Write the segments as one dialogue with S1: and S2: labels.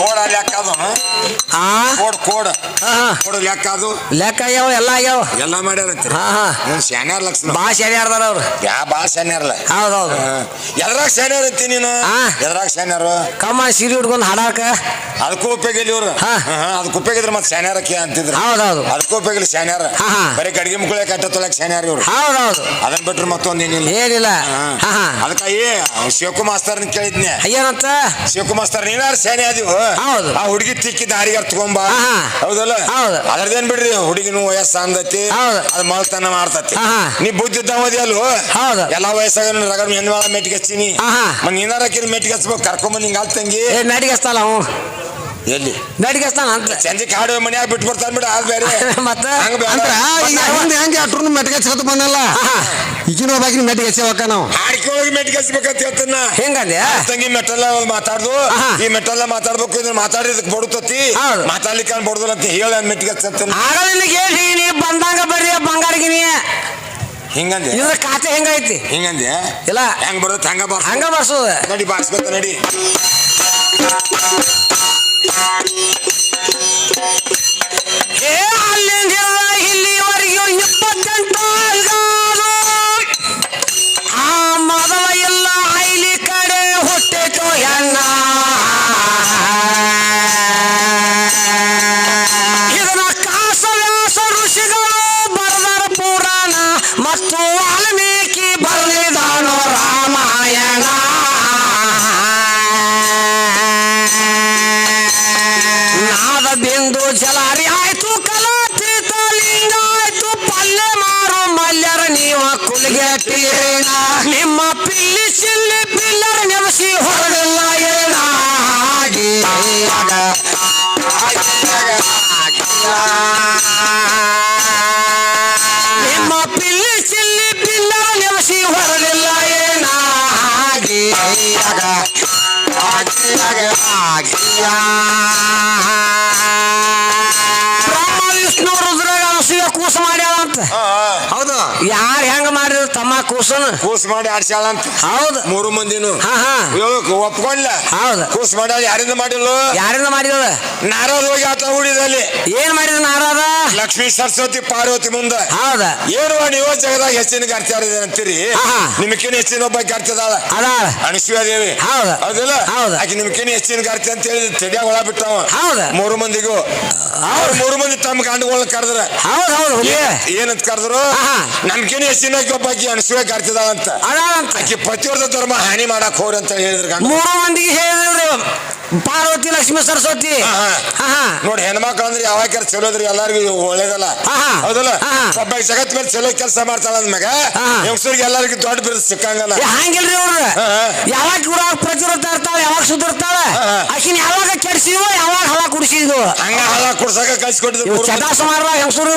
S1: Bye. Code ಲೆಕ್ಕ ಅದು
S2: ಹಾ?
S1: Code code. ಕೋಡ್ ಲೆಕ್ಕ ಅದು?
S2: ಲೆಕ್ಕ ಆಗ್ಯಾವ ಎಲ್ಲ ಆಗ್ಯಾವ.
S1: ಎಲ್ಲ ಮಾಡ್ಯಾರಂತ
S2: ಹಾ ಹಾ.
S1: ನೀನ್ ಶಾನ್ಯಾರ ಲಕ್ಷಣ
S2: ಭಾಳ ಶಾನ್ಯಾರ್ದಾರ ಅವ್ರು.
S1: ಯಾ ಬಾ ಹೌದು
S2: ಹೌದು.
S1: ಎದ್ರಾಗ ಶಾನ್ಯಾರ ಐತಿ ನೀನು. ಎದ್ರಾಗ ಶಾನ್ಯಾರು
S2: ಕಮ್ಮ ಸೀರೆ ಹಿಡ್ಕೊಂಡು ಹಾಡಾಕ.
S1: ಅದಕ್ಕೂ ಉಪಯೋಗ ಇಲ್ಲ ಇವ್ರು.
S2: ಹಾ.
S1: ಅದಕ್ಕೆ ಉಪಯೋಗ ಮತ್ತೆ ಮತ್ತೆ ಕೇ ಅಂತಿದ್ರು.
S2: ಹೌದೌದು
S1: ಅದಕ್ಕೂ ಉಪಯೋಗ ಇಲ್ಲ ಶಾನ್ಯಾರ
S2: ಹಾ, ಹಾ.
S1: ಬರೀ ಕಡಿಗೆ ಮುಕ್ಕಳೆ ಕಟ್ಟ ತೊಳಕ್ ಶಾನ್ಯಾರ ಇವ್ರು.
S2: ಹೌದು
S1: ಅದನ್ನ ಬಿಟ್ರೆ ಮತ್ತೊಂದು
S2: ಏನಿಲ್ಲ. ಹಾ.
S1: ಅದಕ್ಕೆ ಶಿವಕು ಮಾಸ್ತರ್ನ ಕೇಳಿದ್ನಿ.
S2: ಏನಂತ
S1: ಶಿವಕು ಮಾಸ್ತರ್ ನೀನಾರು ಶಾನೆ ಅದೀವು
S2: ಹೌದು.
S1: ಆ ಹುಡುಗಿ ತಿಕ್ಕಿ ದಾರಿಗೆ
S2: ಅರ್ಥಕೊಂಬ.
S1: ಹೌದಲ್ಲ
S2: ಹೌದು.
S1: ಅದ್ರದೇನ್ ಬಿಡ್ರಿ ಹುಡುಗಿನೂ ವಯಸ್ಸು ಅಂದತಿ
S2: ಹೌದು.
S1: ಅದು ಮಲ್ತನ ಮಾಡ್ತತಿ. ನೀ ಬುದ್ಧಿ ಅಲ್ವೋ
S2: ಹೌದು.
S1: ಎಲ್ಲಾ ವಯಸ್ಸಾಗ ರಗಡ ಹೆಣ್ವಾಳ ಮೆಟ್ಟಿಗೆ ಹಚ್ಚಿನಿ ಮನ್ ನೀನಾರ ಹಾಕಿರಿ ಮೆಟ್ಟಿಗೆ ಹಚ್ಬೇಕು ಕರ್ಕೊಂಬಂದ್ ಹಿಂಗ ಅಲ್ ತಂಗಿ
S2: ಏ ನಡಿಗೆಸ್ತಾನ ಅವು
S1: ಎಲ್ಲಿ?
S2: ನಡಿಗೆಸ್ತಾನ ಅಂತ.
S1: ಸಂಜೆ ಕಾಡು ಮನ್ಯಾಗ ಬಿಟ್ಟು ಬರ್ತಾನ ಬಿಡ ಅದ್ ಬೇರೆ.
S2: ಮತ್ತೆ?
S1: ಹಂಗ
S3: ಅಂದ್ರ ಈಗ ಹಿಂದೆ ಹೆಂಗೆ ಅಟ್ರು ಮೆಟ್ಗೆ ಹಚ್ಕೊತ ಬಂದಲ್ಲ. ಈಗಿನ ಬಾಕಿ ಮೆಟ್ಗೆ ಹಚ್ಚವಕ್ಕ ನಾವು.
S1: ಹಾಡ್ಕೊಳಗೆ ಮೆಟ್ಟಿಗೆ ಹಚ್ಬೇಕಂತ ಹೇಳ್ತಾನ
S2: ಹೆಂಗಂದೆ
S1: ತಂಗಿ ಮೆಟ್ಟಲ್ಲ ಮಾತಾಡ್ದು. ಈ ಮೆಟ್ಟಲ್ಲ ಮಾತಾಡ್ಬೇಕು ಇದ್ರ ಮಾತಾಡಿದಕ್ಕೆ ಬಡುತ್ತತಿ. ಮಾತಾಡ್ಲಿಕ್ಕೆ ಬಡುದಿಲ್ಲ ಅಂತ ಹೇಳ ಮೆಟ್ಟಿಗೆ ಹಚ್ಚಂತಾನ
S2: ಆಗ ನಿನಗೆ ಹೇಳಿ ನೀ ಬಂದಾಗ ಬರ್ರಿ ಬಂಗಾರಗಿನಿ
S1: ಹಿಂಗಂದೆ
S2: ಇದ್ರ ಕಾತೆ ಹೆಂಗೈತಿ
S1: ಹಿಂಗಂದೆ
S2: ಇಲ್ಲ.
S1: ಹೆಂಗ್ ಬರುತ್ತೆ ಹಂಗ ಬರ್ಸ.
S2: ಹಂಗ ಬರ್ಸೋದು
S1: ನಡಿ ಬಾರ್ಸ್ಕೊತ ನಡಿ.
S2: ಇಲ್ಲಿವರೆಗೂ ಇಪ್ಪತ್ತೆಂಟು ಪಿಲ್ಲರ ಹೊರಡಲ್ಲ ಏನಾಗಿ ನಿಮ್ಮ ಪಿಲ್ಲಿ ಚಿಲ್ಲಿ ಪಿಲ್ಲ ನೆವಸಿ ಹೊರಡಿಲ್ಲ ಏನಾಗಿ ಹಾಗೆ ಬ್ರಹ್ಮ ವಿಷ್ಣು ರುದ್ರಾಗ ಅನಸೂಯ ಕೂಸ ಮಾಡ್ಯಾಳ ಅಂತ
S3: ಹೌದು.
S2: ಯಾರು ಹೆಂಗ ತಮ್ಮ ಕೂಸನ?
S1: ಕೂಸ್ ಮಾಡಿ ಆಡ್ಸ್ಯಾಳ ಅಂತ.
S2: ಹೌದು.
S1: ಮೂರು ಮಂದಿನು.
S2: ಹಾ ಹಾ.
S1: ಹೇಳಕ್ ಒಪ್ಕೊಂಡ್ಲ?
S2: ಹೌದು.
S1: ಕೂಸ್ ಮಾಡ ಯಾರಿಂದ ಮಾಡಿಲ್ಲ
S2: ಯಾರಿಂದ ಮಾಡಿದ
S1: ನಾರಾದ ಹೋಗಿ ಆತ ಹುಡಿದಲ್ಲಿ
S2: ಏನ್ ಮಾಡಿದ ನಾರಾದ?
S1: ಲಕ್ಷ್ಮೀ ಸರಸ್ವತಿ ಪಾರ್ವತಿ ಮುಂದ.
S2: ಹೌದ.
S1: ಏನು ನೀವು ಜಗದಾಗ ಹೆಚ್ಚಿನ ಗರ್ತಿ ಆಡಿದೆ ಅಂತೀರಿ. ನಿಮ್ಕಿನ ಹೆಚ್ಚಿನ ಒಬ್ಬ ಗರ್ತಿ ಅದಾಳ. ಅಣಸುವ ದೇವಿ
S2: ಹೌದು.
S1: ಹೌದಿಲ್ಲ?
S2: ಹೌದು.
S1: ಆಕೆ ನಿಮ್ಕಿನ ಹೆಚ್ಚಿನ ಗರ್ತಿ ಅಂತ ಹೇಳಿ ತೆಡಿಯಾಗ ಒಳ ಬಿಟ್ಟವ.
S2: ಹೌದು.
S1: ಮೂರು ಮಂದಿಗೂ. ಅವ್ರ ಮೂರು ಮಂದಿ ತಮ್ಮ ಗಂಡುಗಳನ್ನ ಕರೆದ್ರ.
S2: ಹೌದ್ ಹೌದು
S1: ಏನಂತ ಕರೆದ್ರು. ನಮ್ಕಿನ ಹೆಚ್ಚಿನ ಒಬ್ಬ ಅಣಸುವೆ ಗರ್ತಿದಾಳ ಅಂತ ಆಕಿ ಪತಿವ್ರತ ಧರ್ಮ ಹಾನಿ ಮಾಡಕ್ ಹೋರಿ ಅಂತ ಹೇಳಿದ್ರ
S2: ಮೂರು ಮಂದಿಗೆ ಹೇಳಿದ್ರು ಪಾರ್ವತಿ ಲಕ್ಷ್ಮೀ ಸರಸ್ವತಿ. ಹಾ ಹಾ
S1: ನೋಡಿ ಹೆಣ್ಮಕ್ಳು ಅಂದ್ರೆ ಯಾವಾಗ ಚಲೋ ಚಲೋದ್ರಿ ಎಲ್ಲಾರ್ಗು ಒಳ್ಳೇದಲ್ಲ. ಹೌದಲ್ಲ. ಒಬ್ಬ ಜಗತ್ ಮೇಲೆ ಚಲೋ ಕೆಲಸ ಮಾಡ್ತಾಳ ಅಂದ್ಮ್ಯಾಗ ಹೆಂಗ್ಸೂರಿಗೆ ಎಲ್ಲರಿಗೂ ದೊಡ್ಡ ಬಿರುದು ಸಿಕ್ಕಂಗಲ್ಲ.
S2: ಹಂಗಿಲ್ರಿ ಅವ್ರ
S1: ಹಾ, ಹಾ.
S2: ಯಾವಾಗ ಕೂಡ ಪ್ರಚುರತ ಇರ್ತಾಳ ಯಾವಾಗ ಸುಧಾರ್ತಾಳ.
S1: ಹಾ, ಹಾ.
S2: ಆಕಿನ ಯಾವಾಗ ಕೆಡ್ಸಿದ್ವು ಯಾವಾಗ ಹಳ ಕುಡಿಸಿದ್ವು.
S1: ಹಂಗ ಹಳ ಕುಡ್ಸಕ ಕಳ್ಸಿಕೊಟ್ಟಿದ್ರು
S2: ಇವು ಸುಮಾರು ಹೆಂಗಸರು.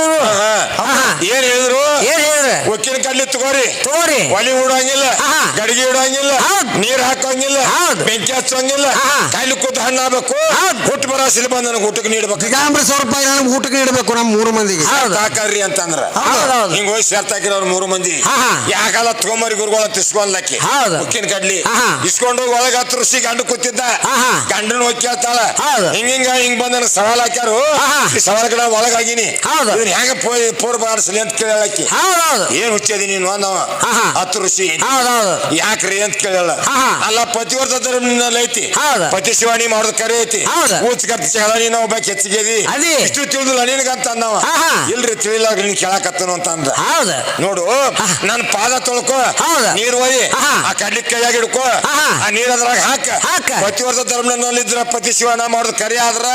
S1: ಆಹಾ. ಏನ್ ಹೇಳಿದ್ರು?
S2: ಏನ್ ಹೇಳಿದ್ರೆ?
S1: ಉಕ್ಕಿನ ಕಡ್ಲಿ ತಗೋರಿ.
S2: ತಗೋರಿ
S1: ಒಲಿ ಉಡಂಗಿಲ್ಲ. ಗಡಿಗೆ ಇಡಂಗಿಲ್ಲ. ನೀರ್ ಹಾಕಂಗಿಲ್ಲ. ಬೆಂಕಿ ಹಚ್ಚಂಗಿಲ್ಲ ಕೈಲಿ ಕೂತ್ ಹಣ್ಣು ಆಗ್ಬೇಕು
S2: ಹೌದ್.
S1: ಹುಟ್ಟು ಬರೋ ಸಿಲ್ ಬಂದ್ ನನಗೆ ಊಟಕ್ಕೆ ನೀಡ್ಬೇಕು
S3: ದಿಗಂಬರ ಸಾವಿರ ರೂಪಾಯಿ ನನಗೆ ಊಟಕ್ಕೆ ನೀಡಬೇಕು ನಮ್ಮ ಮೂರು ಮಂದಿಗೆ.
S1: ಸಾಕಾರ್ರಿ ಅಂತಂದ್ರ ಹಿಂಗ್ ಹೋಗಿ ಸೇರ್ತಾಕಿರೋ ಮೂರು ಮಂದಿ. ಯಾಕಲ್ಲ ತಗೊಂಬರಿ ಗುರುಗಳ ತಿಸ್ಕೊಂಡ್ಲಕ್ಕೆ
S2: ಹೌದು.
S1: ಉಕ್ಕಿನ ಕಡ್ಲಿ. ಇಸ್ಕೊಂಡು ಹೋಗಿ ಒಳಗ ಋಷಿ ಗಂಡು ಕೂತಿದ್ದ. ಗಂಡನ ಹೋಗಿ ಕೇಳ್ತಾಳ. ಹಿಂಗ ಹಿಂಗ ಹಿಂಗ್ ಬಂದ ನನಗೆ ಸವಾಲ್ ಹಾಕ್ಯಾರು ಸವಾಲ್ ಕಡೆ ಒಳಗಾಗಿನಿ
S2: ಹೌದು.
S1: ಇದನ್ನ ಹೆಂಗ ಪೋರ್ ಬಾರಿಸ್ಲಿ ಅಂತ ಕೇಳಕ್ಕೆ ಏನ್ ಹುಚ್ಚದಿ ನೀನು ಅಂದವ ಋಷಿ
S2: ಹೌದೌದು
S1: ಯಾಕ್ರಿ ಅಂತ ಕೇಳಲ್ಲ. ಅಲ್ಲ ಪತಿವ್ರತ ಧರ್ಮನಲ್ಲಿ ಐತಿ
S2: ಹೌದು.
S1: ಪತಿ ಶಿವಾಣಿ ಮಾಡೋದ್ ಕರೆ ಐತಿ. ಊಚ್ ಕತ್ ಹೇಳ ನೀನು ಒಬ್ಬ ಕೆಚ್ಚಿಗೆದಿ. ಇಷ್ಟು ತಿಳಿದಿಲ್ಲ ನಿನಗಂತ
S2: ಅನ್ನವ.
S1: ಇಲ್ರಿ ತಿಳಿಲಾಗ ನೀನ್ ಕೇಳಕತ್ತನು ಅಂತ ಅಂದ
S2: ಹೌದು
S1: ನೋಡು ನನ್ನ ಪಾದ ತೊಳ್ಕೊ. ನೀರ್ ಒಯ್ಯಿ. ಆ ಕಡ್ಲಿ ಕೈಯಾಗಿ ಹಿಡ್ಕೊ. ಆ ನೀರ್ ಅದ್ರಾಗ ಹಾಕ. ಪತಿವ್ರತ ಧರ್ಮನಲ್ಲಿದ್ರ ಪತಿ ಶಿವನ ಮಾಡೋದ್ ಕರಿ ಆದ್ರ.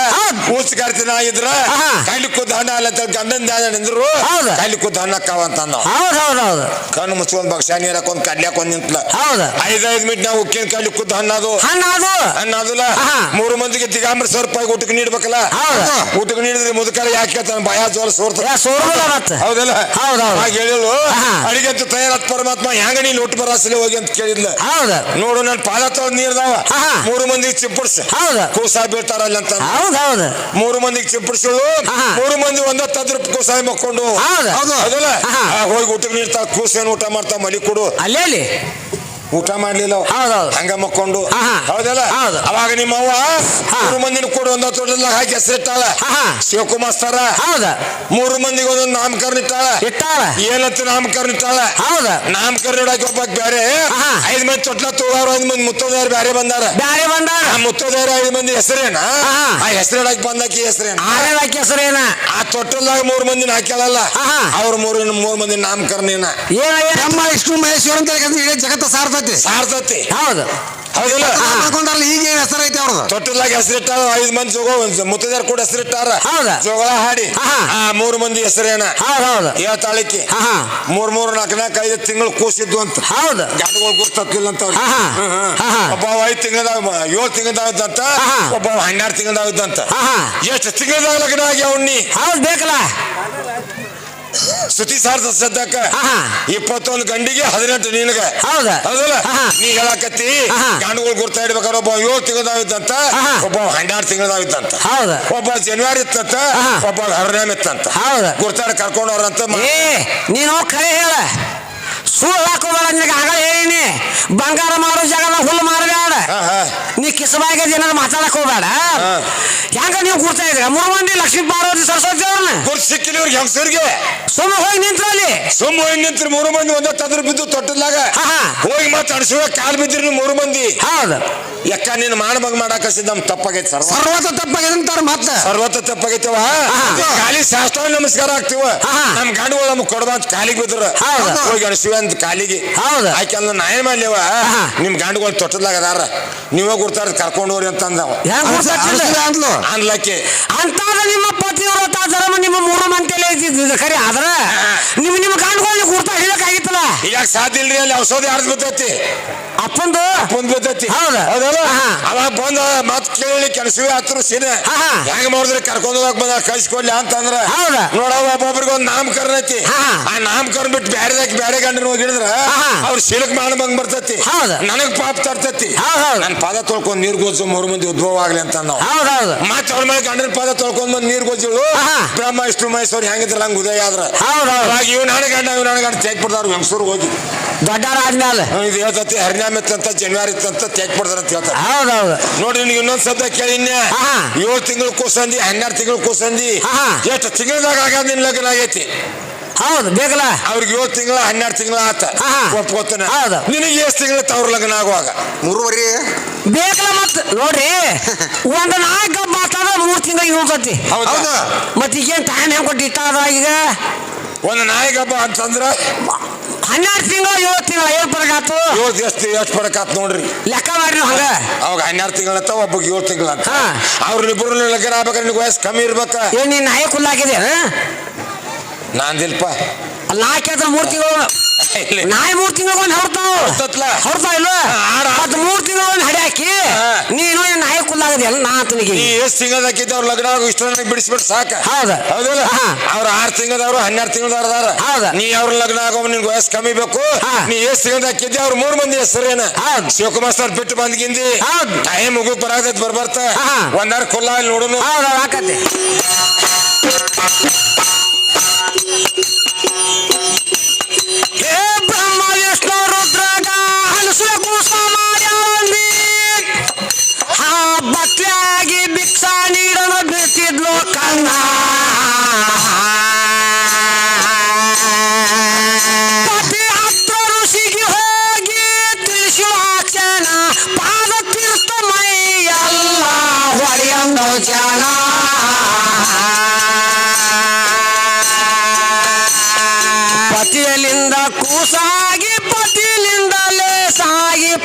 S1: ಊಚ್ ಕರ್ತಿನ ಇದ್ರ. ಕೈಲಿ ಕುದ್ದ ಹಣ್ಣ ಅಲ್ಲ ಗಂಡನ ಧ್ಯಾನ ನಿಂದ್ರು. ಕೈಲಿ ಕುದ್ದ ಹಣ್ಣಕ್ಕಾವ ಅಂತ ಅಂದ
S2: ಹೌದು ಹೌದು ಹೌದು
S1: ಕಣ್ಣು ಮುಚ್ಕೊಂಡ್ ಬಕ್ಷ ನೀರ್ ಹಾಕೊಂಡ್ ಕಡ್ಲ್ಯಾಕ್ ಒಂದ್ ನಿಂತ್ಲ.
S2: ಮಿಟ್
S1: ಐದೈದ್ ಮಿನಿಟ್ ನಾವು ಉಕ್ಕಿನ ಕೈಲಿ ಕುದ್ದ ಹಣ್ಣದು.
S2: ಹಣ್ಣು ಅದು
S1: ಅನ್ನೋದಿಲ್ಲ
S2: ಆಹಾ.
S1: ಮೂರು ಮಂದಿಗೆ ತಿಗಾಮ್ರ ಸಾವಿರ ರೂಪಾಯಿ ಊಟಕ್ಕೆ ನೀಡ್ಬೇಕಲ್ಲ?
S2: ಹೌದು.
S1: ಊಟಕ್ಕೆ ನೀಡಿದ್ರೆ ಮುದುಕಾರ ಯಾಕೆ ಹೇಳ್ತಾನೆ ಭಯ ಜೋರ ಸೋರ್ತ.
S2: ಏ, ಸೋರುದಿಲ್ಲ
S1: ಹೌದಲ್ಲ?
S2: ಹೌದು, ಹೌದು.
S1: ಹಾಗೆ ಹೇಳಿದ್ಲು
S2: ಆಹಾ.
S1: ಅಡಿಗೆ ಅಂತ ತಯಾರಾದ ಪರಮಾತ್ಮ ಹೆಂಗ ನೀನ್ ಒಟ್ಟು ಬರಾಸಲಿ ಹೋಗಿ ಅಂತ ಕೇಳಿದ್ಲ.
S2: ಹೌದು.
S1: ನೋಡು ನನ್ ಪಾದ ತೊಳೆದ್ ನೀರ್ದಾವ. ಮೂರು ಮಂದಿಗೆ ಚಿಪ್ಪಡ್ಸ
S2: ಹೌದು.
S1: ಕೂಸಾ ಬೀಳ್ತಾರಲ್ಲ ಅಂತ
S2: ಹೌದು ಹೌದು.
S1: ಮೂರು ಮಂದಿಗೆ ಚಿಪ್ಪಡಿಸಲು ಮೂರು ಮಂದಿ ಒಂದ ತದ್ರ ಕೂಸಾಯಿ ಮಕ್ಕೊಂಡು.
S2: ಹೌದು.
S1: ಹೌದು. ಹೌದಲ್ಲ ಹೋಗಿ ಊಟಕ್ಕೆ ನೀಡ್ತಾವ ಕೂಸೇನು ಊಟ ಮಾಡ್ತಾವ ಮಲಿ ಕೊಡು.
S2: ಅಲ್ಲಿ
S1: ಊಟ ಮಾಡ್ಲಿಲ್ಲ ಅವ.
S2: ಹೌದೌದು.
S1: ಹಂಗ ಮಕ್ಕೊಂಡು
S2: ಆಹಾ.
S1: ಹೌದಲ್ಲ
S2: ಹೌದು.
S1: ಅವಾಗ ನಿಮ್ಮ ಅವ್ವ
S2: ಹಾ.
S1: ಮೂರು ಮಂದಿನ ಕೂಡ ಒಂದ ತೋಟದಾಗ ಹಾಕಿ ಹೆಸರಿಟ್ಟಾಳ
S2: ಆಹಾ.
S1: ಶಿವಕುಮಾಸ್ತಾರ
S2: ಹೌದ
S1: ಮೂರು ಮಂದಿಗೆ ಒಂದೊಂದು ನಾಮಕರಣ ಇಟ್ಟಾಳ
S2: ಇಟ್ಟಾಳ
S1: ಏನಂತ ನಾಮಕರಣ ಇಟ್ಟಾಳ
S2: ಹೌದ
S1: ನಾಮಕರಣ ಇಡಕ್ಕೆ ಒಬ್ಬ ಬೇರೆ
S2: ಆಹಾ.
S1: ಐದ್ ಮಂದಿ ತೊಟ್ಲ ತೋಳವ್ರು ಐದ್ ಮಂದಿ ಮುತ್ತೋದವ್ರು ಬೇರೆ ಬಂದಾರ
S2: ಬ್ಯಾರೆ ಬಂದಾರ
S1: ಆ ಮುತ್ತೋದವ್ರ ಐದ್ ಮಂದಿ ಹೆಸರೇನ
S2: ಆಹಾ.
S1: ಆ ಹೆಸರು ಇಡಕ್ ಬಂದಾಕಿ ಹೆಸರೇನ
S2: ಹೆಸರೇನ
S1: ಆ ತೊಟ್ಟಲ್ದಾಗ ಮೂರ್ ಮಂದಿನ ಹಾಕ್ಯಾಳಲ್ಲ
S2: ಆಹಾ.
S1: ಅವ್ರ ಮೂರು ಮೂರ್ ಮಂದಿ ನಾಮಕರಣ ಏನ
S2: ಏನಯ್ಯ
S3: ಬ್ರಹ್ಮ ವಿಷ್ಣು ಮಹೇಶ್ವರ ಅಂತ ಹೇಳಿ ಇಡೀ ಜಗತ್ತ ಸಾರ್ತೈತಿ
S1: ಸಾರ್ತತಿ
S2: ಹೌದು.
S1: ಹೌದಿಲ್ಲ?
S3: ಈಗ ಏನ್ ಹೆಸರು ಐತಿ ಅವ್ರದ್ದು.
S1: ತೊಟ್ಟಲ್ದಾಗ ಹೆಸರಿಟ್ಟಾರ ಐದು ಮಂದಿ ಜೋಗ ಮುತ್ತದಾರ ಕೂಡ ಹೆಸರಿಟ್ಟಾರ.
S2: ಹೌದಾ?
S1: ಜೋಗಳ ಹಾಡಿ. ಆ ಮೂರು ಮಂದಿ ಹೆಸರೇನ?
S2: ಹೌದು
S1: ಹೇಳ್ತಾಳಿಕೆ. ಮೂರ್ ಮೂರ್ ನಾಲ್ಕು ನಾಲ್ಕು ಐದು ತಿಂಗಳು ಕೂಸಿದ್ದು ಅಂತ.
S2: ಹೌದು.
S1: ಗಾಡಿಗಳು ಅಂತ. ಒಬ್ಬ ಐದು ತಿಂಗಳದಾಗ ಏಳು ತಿಂಗಳದಾಗದಂತ. ಒಬ್ಬ ಹನ್ನೆರಡು ತಿಂಗಳದಾಗದಂತ.
S2: ಆಹಾ.
S1: ಎಷ್ಟು ತಿಂಗಳದಾಗ ಲಗ್ನ ಆಗಿ ಅವ್ನಿ
S2: ಹೌದು ಬೇಕಲ್ಲ.
S1: ಸುತಿ ಸಾರ್ಥ ಸದ್ದಕ್ಕ. ಇಪ್ಪತ್ತೊಂದು ಗಂಡಿಗೆ ಹದಿನೆಂಟು ನಿನಗ
S2: ಹೌದಾ?
S1: ಹೌದಲ್ಲ. ನೀ ಹೇಳಕತ್ತಿ. ಗಂಡುಗಳು ಗುರ್ತಾ ಇಡ್ಬೇಕಾದ್ರೆ ಒಬ್ಬ ಏಳು ತಿಂಗಳದಾಗಿದ್ದಂತ
S2: ಆಹಾ.
S1: ಒಬ್ಬ ಹನ್ನೆರಡು ತಿಂಗಳದಾಗಿದ್ದಂತ
S2: ಹೌದಾ?
S1: ಒಬ್ಬ ಜನವರಿ ಇತ್ತಂತ. ಒಬ್ಬ ಹರಣ್ಯಾಮ್ ಇತ್ತಂತ
S2: ಹೌದಾ?
S1: ಗುರ್ತಾಡ ಕರ್ಕೊಂಡವ್ರಂತ
S2: ನೀನು ಕರೆ ಹೇಳ ಸುಳ್ಳು ಹಾಕೋಬೇಡ ನಿನಗೆ ಆಗ ಹೇಳಿನಿ ಬಂಗಾರ ಮಾರೋ ಜಾಗದ ಹುಲ್ಲು ಮಾರಬೇಡ. ನೀ ಕಿಸಬಾಯಿಗೆ ಏನಾದ್ರು ಮಾತಾಡಕ್ ಹೋಗ್ಬೇಡ? ಹೆಂಗ ನೀವು ಕೂರ್ತಾ ಇದ್ರ ಮೂರು ಮಂದಿ ಲಕ್ಷ್ಮೀ ಪಾರ್ವತಿ ಸರಸ್ವತಿ ಅವ್ರನ್ನ?
S1: ಗುರ್ತ್ ಸಿಕ್ಕಿಲ್ಲ ಇವ್ರಿಗೆ ಹೆಂಗಸರಿಗೆ?
S2: ಸುಮ್ಮ ಹೋಗಿ ನಿಂತ್ರಲ್ಲಿ
S1: ಸುಮ್ಮ ಹೋಗಿ ನಿಂತ್ರಿ ಮೂರು ಮಂದಿ ಒಂದೇ ತದ್ರ ಬಿದ್ದು ತೊಟ್ಟದಾಗ. ಹೋಗಿ ಮತ್ತೆ ಅಣಸುವ ಕಾಲ್ ಬಿದ್ರಿ ಮೂರು ಮಂದಿ
S2: ಹೌದು.
S1: ಯಾಕ ನೀನ್ ಮಾಡ್ಬಂಗ್ ಮಾಡಾಕ ನಮ್ ತಪ್ಪಾಗೈತಿ ಸರ್ವ.
S3: ಸರ್ವತ ತಪ್ಪಾಗೈತೆ ಅಂತಾರ ಮತ್ತೆ.
S1: ಸರ್ವತ ತಪ್ಪಾಗೈತವ? ಕಾಲಿ ಶಾಸ್ತ್ರ ನಮಸ್ಕಾರ ಆಗ್ತಿವ. ನಮ್ ಗಂಡುಗಳು ನಮ್ಗೆ ಕೊಡಬ ಅಂತ ಕಾಲಿಗೆ ಬಿದ್ರ. ಹೋಗಿ ಅಣಸುವ ಅಂತ ಕಾಲಿಗೆ ಅಂದ ನಾ ಏನ್ ಮಾಡ್ಲಿವ. ನಿಮ್ ಗಂಡುಗಳು ತೊಟ್ಟದಾಗ ಅದಾರ. ನೀವೇ ಗುರ್ತಾರ ಕರ್ಕೊಂಡು ಹೋಗ್ರಿ ಅಂತ ಅಂದವ ಅನ್ಲಕ್ಕೆ
S2: ಅಂತ ನಿಮ್ಮ ಪತಿವ್ರತ ಧರ್ಮ ನಿಮ್ಮ ಮೂರು ಮಂತೆಲೆ ಇದ್ದಿದ್ದು ಖರೆ? ಆದ್ರ ನಿಮ್ಮ ನಿಮ್ಮ ಗಂಡುಗಳನ್ನ ಕೂರ್ತಾ ಹೇಳಕ್ಕಾಗಿತ್ತಲ್ಲ?
S1: ಈಗ ಸಾಧ್ಯ ಇಲ್ರಿ ಅಲ್ಲಿ ಔಷಧಿ ಬಿದ್ದೈತಿ.
S2: ಅಪ್ಪಂದು
S1: ಬಂದ್ ಬಿದ್ದೈತಿ
S2: ಹೌದಾ?
S1: ಹೌದಲ್ಲ. ಅವಾಗ ಬಂದ ಮತ್ ಕೇಳಿ ಕೆಲಸವೇ ಹತ್ರ ಸೀನ
S2: ಆಹಾ.
S1: ಹೆಂಗ್ ಮಾಡಿದ್ರೆ ಕರ್ಕೊಂಡು ಹೋಗಕ್ ಬಂದ ಕಳ್ಸಿಕೊಡ್ಲಿ ಅಂತಂದ್ರ
S2: ಹೌದಾ?
S1: ನೋಡವ ಒಬ್ಬೊಬ್ರಿಗೆ ಒಂದ್ ನಾಮಕರಣ ಐತಿ
S2: ಆಹಾ.
S1: ಆ ನಾಮಕರಣ ಬಿಟ್ಟು ಬ್ಯಾರೆದಾಗಿ ಬ್ಯಾರೆ ಗಂಡನ ಹೋಗಿ
S2: ಹಾ.
S1: ಅವ್ರ ಶೀಲಕ್ ಮಾಡ್ಬಂಗ್ ಬರ್ತೈತಿ
S2: ಹೌದಾ?
S1: ನನಗ್ ಪಾಪ ತರ್ತೈತಿ
S2: ಹೌದ್ ಹೌದ್.
S1: ನನ್ ಪಾದ ತೊಳ್ಕೊಂಡ್ ನೀರ್ ಗೋಜು ಮೂರು ಮಂದಿ ಉದ್ಭವ ಆಗ್ಲಿ ಅಂತ ನಾವು
S2: ಹೌದೌದು
S1: ಮತ್ತ ಅವ್ರ ಮೇಲೆ ಗಂಡನ ಪಾದ ತೊಳ್ಕೊಂಡ್ ಬಂದ್ ನೀರ್ ಗೋಜಿಳು. ಬ್ರಹ್ಮ ವಿಷ್ಣು ಮಹೇಶ್ವರ್ ಹೆಂಗಿದ್ರ ಹಂಗ ಉದಯ ಆದ್ರ
S2: ಹೌದ್ ಹೌದ್.
S1: ಅವಾಗ ಇವ್ ನಾಳೆ ಗಂಡ ಇವ್ ನಾಳೆ ಗಂಡ ತೆಗ್ ಬಿಡ್ತಾರ ಹೆಂಗಸೂರ್ ಹೋಗಿ
S2: ದೊಡ್ಡ ಆದ್ಮೇಲೆ
S1: ಹ್ಮ್, ಇದು ಹೇಳ್ತತಿ ಇತ್ತಂತ ಜನವರಿ ಇತ್ತಂತ ತೆಗ್ ಬಿಡ್ತಾರೆ ಅಂತ ಹೇಳ್ತಾರೆ.
S2: ಹೌದೌದು.
S1: ನೋಡಿ ನೀವು ಇನ್ನೊಂದ್ ಶಬ್ದ ಕೇಳಿನ್ಯ
S2: ಆಹಾ.
S1: ಏಳು ತಿಂಗಳು ಕೂಸಂದಿ ಹನ್ನೆರಡು ತಿಂಗಳು ಕೂಸಂದಿ. ಎಷ್ಟು ತಿಂಗಳದಾಗ ಆಗ ನಿನ್ ಲಗ್ನ ಆಗೈತಿ?
S2: ಹೌದು ಬೇಕಲ್ಲ?
S1: ಅವ್ರಿಗೆ ಏಳು ತಿಂಗಳ ಹನ್ನೆರಡು ತಿಂಗಳ ಆತ.
S2: ಆಹಾ.
S1: ಒಪ್ಕೋತಾನೆ
S2: ಹೌದು.
S1: ನಿನಗೆ ಎಷ್ಟು ತಿಂಗಳ ತವ್ರ ಲಗ್ನ ಆಗುವಾಗ?
S3: ಮೂರುವರೆ.
S2: ಬೇಕಲ್ಲ ಮತ್ ನೋಡ್ರಿ. ಒಂದ್ ನಾಲ್ಕು ಮಾತಾಡ ಮೂರ್ ತಿಂಗಳಿಗೆ ಹೋಗ್ತತಿ
S1: ಹೌದಾ?
S3: ಹೌದು.
S2: ಮತ್ ಈಗೇನ್ ಟೈಮ್ ಹೆಂಗ್ ಕೊಟ್ಟಿಟ್ಟ ಈಗ?
S1: ಒಂದು ನಾಯಿಗೆ ಹಬ್ಬ ಅಂತಂದ್ರ
S2: ಹನ್ನೆರಡು ತಿಂಗಳು ಏಳು ತಿಂಗಳು ಏಳು ಪಡಕಾತು?
S1: ಏಳು ಎಷ್ಟು ಎಷ್ಟು ಪಡಕಾತ್ ನೋಡ್ರಿ.
S2: ಲೆಕ್ಕ ಮಾಡ್ರಿ ಹಂಗ.
S1: ಅವಾಗ ಹನ್ನೆರಡು ತಿಂಗಳ ಅಂತ ಒಬ್ಬಗೆ ಏಳು ತಿಂಗಳ ಅಂತ
S2: ಇಬ್ಬರು
S1: ಅವ್ರನ್ನಿಬ್ರು ಲಗ್ನ ಆಗ್ಬೇಕಾದ್ರೆ ನಿನಗೆ ವಯಸ್ಸು ಕಮ್ಮಿ ಇರ್ಬೇಕ.
S2: ಏನ್ ನೀನ್ ನಾಯಿ ಕುಲ್ಲಾಕಿದೆ
S1: ನಾಂದಿಲ್ಪ.
S2: ನಾಲ್ಕು ಮೂರ್ ತಿಂಗಳು
S1: ಇಲ್ಲಿ.
S2: ನಾಯಿ ಮೂರ್ ತಿಂಗಳ ಒಂದ್ ಹೊರ್ತಾವ. ಹೊರತಾ ಇಲ್ಲ? ಅದ್ ಮೂರ್ ತಿಂಗಳ ಒಂದ್ ಹಡಿ ಹಾಕಿ. ನೀನು ನಾಯಿ ಕುಲ್ಲಾಗದಿಯಲ್ಲ ನಾ ಆತನಿಗೆ.
S1: ಎಷ್ಟ್ ತಿಂಗಳ ಹಾಕಿದ್ದೆ ಅವ್ರ ಲಗ್ನ ಇಷ್ಟ ಬಿಡಿಸ್ಬಿಟ್ಟು ಸಾಕ.
S2: ಹೌದ.
S1: ಹೌದಲ್ಲ. ಅವ್ರ ಆರು ತಿಂಗಳದವ್ರು ಹನ್ನೆರಡು ತಿಂಗಳ
S2: ಹೌದಾ.
S1: ನೀ ಅವ್ರ ಲಗ್ನ ಆಗೋ ನಿನ್ ವಯಸ್ಸು ಕಮ್ಮಿ ಬೇಕು. ನೀ ಎಷ್ಟು ತಿಂಗಳದಾಕಿದ್ದೆ ಅವ್ರ ಮೂರ್ ಮಂದಿ ಹೆಸರೇನ. ಶಿವಕುಮಾರ್ ಸರ್ ಬಿಟ್ಟು ಬಂದ್ಗಿಂದಿ.
S2: ಆ
S1: ಟೈಮ್ ಮುಗು ಬರಾಗತ್ ಬರ್ಬರ್ತ.
S2: ಹಾ.
S1: ಒಂದಾರ ಕುಲ್ಲ ಇಲ್ಲಿ ನೋಡುನು.
S2: ಹೌದು Thank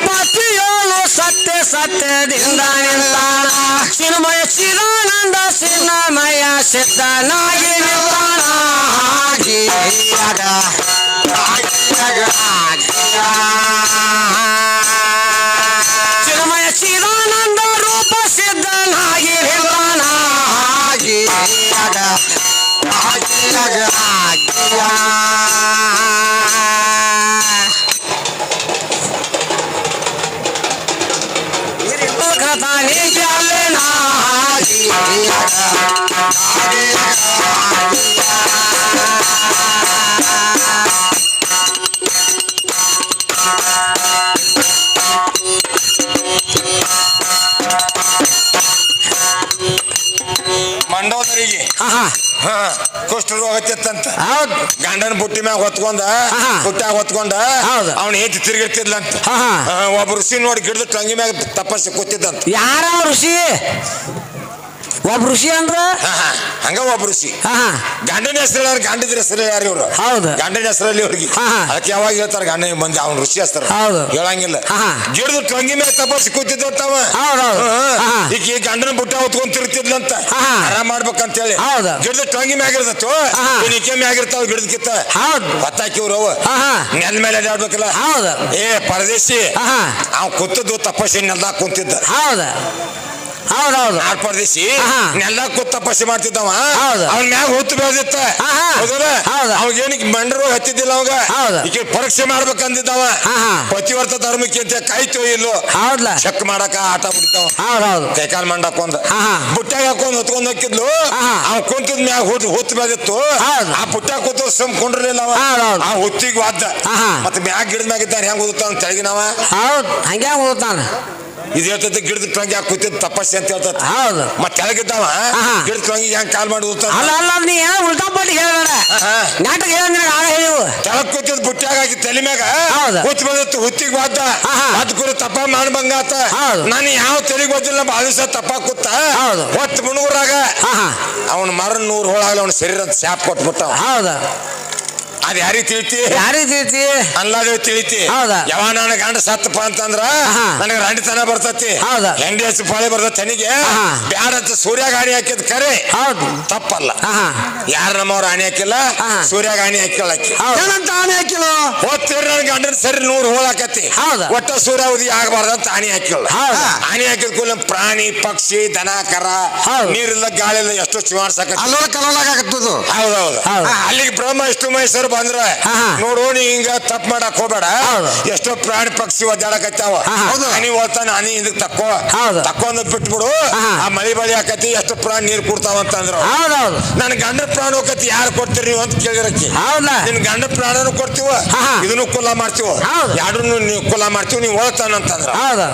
S2: ಪತಿಯೋಳು ಸತ್ಯ ಸತ್ಯದಿಂದ ನಿಂತಾನ. ಚಿನ್ಮಯ ಚಿದಾನಂದ ಸಿನ್ನಮಯ ಸಿದ್ಧನಾಗಿ ಹಾಗಿಯಾಗ ಚಿನ್ಮಯ ಚಿದಾನಂದ ರೂಪ ಸಿದ್ಧನಾಗಿ ನಿಂತಾನ. ಹಾಗಿಯಾಗ ತಾನೇ
S1: ಗಂಡನ ಬುಟ್ಟಿ ಮ್ಯಾಗ ಹೊತ್ಕೊಂಡ ಬುಟ್ಟಿಯಾಗ ಹೊತ್ಕೊಂಡ. ಅವನ ಹೆಂಡತಿ ತಿರುಗಿರ್ತಿದ್ಲಂತ
S2: ಆಹಾ.
S1: ಹಾ, ಒಬ್ಬ ಋಷಿ ನೋಡಿ ಗಿಡದ ಟಂಗಿ ಮ್ಯಾಗ ತಪಸ್ಸು ಕೂತಿದ್ದಂತ
S2: ಯಾರ ಋಷಿ ಒಬ್ಬ ಋಷಿ ಅಂದ್ರ.
S1: ಹಂಗ ಒಬ್ಬ ಋಷಿ ಗಂಡನ ಹೆಸರು ಗಂಡದ ಹೆಸರು ಯಾರು ಇವ್ರು
S2: ಹೌದು.
S1: ಗಂಡನ ಹೆಸರಲ್ಲಿ ಅವ್ರಿಗೆ. ಅದಕ್ಕೆ ಯಾವಾಗ ಹೇಳ್ತಾರೆ ಗಂಡ ಬಂದ ಅವ್ನ ಋಷಿ ಹೆಸರು
S2: ಹೌದು.
S1: ಹೇಳಂಗಿಲ್ಲ. ಗಿಡದ ಟೊಂಗಿ ಮೇಲೆ ತಪಸ್ಸು ಕೂತಿದ್ದ
S2: ತಾವ ಹೌದು. ಈ
S1: ಈಗ ಗಂಡನ ಬುಟ್ಟ ಹೊತ್ಕೊಂಡ್ ತಿರ್ತಿದ್ಲಂತ ಆರಾಮ ಮಾಡ್ಬೇಕಂತ ಹೇಳಿ
S2: ಹೌದು.
S1: ಗಿಡದ ಟೊಂಗಿ ಮ್ಯಾಗ ಇರ್ತತ್ತು. ನಿಕ್ಕೆ ಮ್ಯಾಗ ಇರ್ತಾವ ಗಿಡದ ಕಿತ್ತ
S2: ಹೌದು
S1: ಹೊತ್ತಾಕಿವ್ರು ಅವ ನೆಲ ಮೇಲೆ ಅಡ್ಯಾಡ್ಬೇಕಲ್ಲ
S2: ಹೌದು
S1: ಏ ಪರದೇಶಿ ಅವ್ ಕೂತದ್ದು ತಪಸ್ಸು ನೆಲ್ದಾಗ ಕುಂತಿದ್ದ
S2: ಹೌದು ಹೌದು ಹೌದು
S1: ನಾಡ್ ಪರದೇಶಿ
S2: ಆಹಾ.
S1: ನೆಲ್ದಾಗ ಕೂತ್ ತಪಸ್ಸೆ ಮಾಡ್ತಿದ್ದವ. ಅವನ್ ಮ್ಯಾಗ ಹುತ್ತು ಬೆಳೆದಿತ್ತ
S2: ಆಹಾ.
S1: ಮಂಡರು ಹತ್ತಿದ್ದಿಲ್ಲ ಅವಾಗ. ಈಕೆ ಪರೀಕ್ಷೆ ಮಾಡ್ಬೇಕಂದಿದ್ದವ. ಪತಿವರ್ತ ಧರ್ಮಕ್ಕೆ ಅಂತ ಕಾಯ್ತೋ ಇಲ್ಲೋ ಚೆಕ್ ಮಾಡಕ ಆಟ ಬಿಡ್ತಾವ ಕೈಕಾಲ್ ಮಂಡಕೊಂದ
S2: ಆಹಾ.
S1: ಬುಟ್ಟಾಗ ಹಾಕೊಂಡ್ ಹೊತ್ಕೊಂಡ್ ಹೋಗಿದ್ಲು
S2: ಆಹಾ.
S1: ಅವ್ ಕುಂತಿದ್ ಮ್ಯಾಗ ಹೊತ್ತು ಹೊತ್ತು ಬೆಳೆದಿತ್ತು. ಆ ಪುಟ್ಟ್ಯಾಗ ಕೂತು ಸಮ್ ಕುಂಡ್ರಲಿಲ್ಲ ಅವ. ಆ ಹೊತ್ತಿಗೆ ವಾದ್ದ. ಮತ್ತೆ ಮ್ಯಾಗ ಗಿಡದ ಮ್ಯಾಗ ಇದ್ದಾನೆ ಹೆಂಗ್ ಓದುತ್ತಾನ ತೆಳಗಿನವ
S2: ಹೌದು ಹಂಗೆ ಓದ್ತಾನ
S1: ಇದು ಹೇಳ್ತೈತೆ ಗಿಡದ ಟೊಂಗಿ ಯಾಕೆ ಕೂತಿದ್ ತಪಸ್ಸೆ ಅಂತ ಹೇಳ್ತೈತೆ.
S2: ಹೌದು.
S1: ಮತ್ತೆ ಕೆಳಗಿದ್ದಾವ
S2: ಆಹಾ.
S1: ಗಿಡದ ಟೊಂಗಿ ಹೆಂಗ್ ಕಾಲ್ ಮಾಡಿ
S2: ಅಲ್ಲ ಅಲ್ಲ ನೀ ಏನೋ ಉಲ್ಟಾ ಪಟ್ಟಿ
S1: ಹೇಳೋಣ
S2: ನಾಟಕ ಹೇಳ ಆಗ ಹೇಳಿವು.
S1: ಕೆಳಗ್ ಕೂತಿದ್ ಬುಟ್ಟ್ಯಾಗ ಹಾಕಿ ತಲೆ ಮ್ಯಾಗ
S2: ಹೌದು.
S1: ಹುಚ್ಚ ಬಂದಿತ್ತು ಹುತ್ತಿಗೆ ವಾದ್ದ.
S2: ಆಹಾ.
S1: ಅದ್ ಕುರಿ ತಪ್ಪ ಮಾಡ್ಬಂಗಾತ
S2: ಹೌದು.
S1: ನಾನು ಯಾವ ತಲೆಗೆ ಗೊತ್ತಿಲ್ಲ ಬಾಲಿಸ ತಪ್ಪ ಕೂತ.
S2: ಹೌದು.
S1: ಹೊತ್ತು ಮುಣಗುರಾಗ
S2: ಆಹಾ
S1: ಅವನ ಮರ ನೂರು ಹೋಳಾಗಲಿ ಅವನ ಶರೀರ ಅಂತ ಶಾಪ್ ಕೊಟ್ಬಿಟ್ಟ
S2: ಹೌದು.
S1: ಅದ್ ಯಾರಿಗೆ ತಿಳಿತಿ?
S2: ಯಾರಿಗೆ ತಿಳಿತಿ?
S1: ಅಲ್ಲಾದೇ ತಿಳಿತಿ.
S2: ಹೌದಾ?
S1: ಯಾವ ನನ್ನ ಗಂಡ ಸತ್ತಪ್ಪ ಅಂತಂದ್ರ
S2: ಹಾ.
S1: ನನಗೆ ರಂಡಿತನ ಬರ್ತತಿ.
S2: ಹೌದಾ?
S1: ಹೆಂಡಿ ಹಚ್ಚು ಪಾಳಿ ಬರ್ತತಿ ತನಿಗೆ.
S2: ಹಾ.
S1: ಬ್ಯಾಡ ಅಂತ ಸೂರ್ಯ ಗಾಣಿ ಹಾಕಿದ್ ಕರೆ.
S2: ಹೌದು.
S1: ತಪ್ಪಲ್ಲ.
S2: ಆಹಾ
S1: ಯಾರ ನಮ್ಮವ್ರ ಆಣಿ ಹಾಕಿಲ್ಲ. ಸೂರ್ಯ ಗಾಣಿ ಹಾಕಿಳಕ್ಕಿ
S2: ಹೌದು.
S3: ಏನಂತ ಆನೆ ಹಾಕಿಲ್ಲ?
S1: ಹೋಗ್ತೀರಿ ನನ್ ಗಂಡನ ಸರಿ ನೂರು ಹೋಳಾಕತಿ
S2: ಹೌದಾ?
S1: ಒಟ್ಟ ಸೂರ್ಯ ಉದಿ ಆಗಬಾರ್ದಂತ ಆಣಿ ಹಾಕಿಲ್ಲ.
S2: ಹೌದಾ?
S1: ಆಣಿ ಹಾಕಿದ ಕೂಡಲೇ ಪ್ರಾಣಿ ಪಕ್ಷಿ ದನ ಕರ
S2: ಹೌದು.
S1: ನೀರಿಲ್ಲ ಎಷ್ಟೋ ಚಿವಾಡ್ಸಕತ್ತಿ
S3: ಅಲ್ಲೋಲ ಕಲೋಲಾಗ ಆಗತ್ತದು
S1: ಹೌದೌದು.
S2: ಹೌದು.
S1: ಅಲ್ಲಿಗೆ ಬ್ರಹ್ಮ ವಿಷ್ಣು ಮಹೇಶ್ವರ ಬಂದ್ರ. ನೋಡು ನೀ ಹಿಂಗ ತಪ್ಪು ಮಾಡಕ್ ಹೋಗ್ಬೇಡ.
S2: ಹೌದು.
S1: ಎಷ್ಟೋ ಪ್ರಾಣಿ ಪಕ್ಷಿ ಒದ್ದಾಡಕತ್ತಾವ. ಹೌದು. ಹನಿ ಹಿಂದ ಹನಿ ಇದಕ್ ತಕ್ಕೋ.
S2: ಹೌದು.
S1: ತಕ್ಕೊಂದ್ ಬಿಟ್ಬಿಡು. ಆ ಮಳಿ ಬಳಿ ಆಕತಿ ಎಷ್ಟು ಪ್ರಾಣಿ ನೀರ್ ಕೊಡ್ತಾವ ಅಂತಂದ್ರು.
S2: ಹೌದು ಹೌದು.
S1: ನನ್ ಗಂಡ ಪ್ರಾಣ ಹೋಗತಿ ಯಾರು ಕೊಡ್ತೀರಿ ನೀವು ಅಂತ ಕೇಳಿರಕ್ಕಿ
S2: ಹೌದಾ?
S1: ನಿನ್ ಗಂಡ ಪ್ರಾಣನು ಕೊಡ್ತೀವ. ಇದನ್ನು ಕುಲ ಮಾಡ್ತೀವ. ಯಾರನ್ನು ನೀವು ಕುಲ ಮಾಡ್ತೀವಿ ನೀವು ಓದ್ತಾನ ಅಂತಂದ್ರ.
S2: ಹೌದು.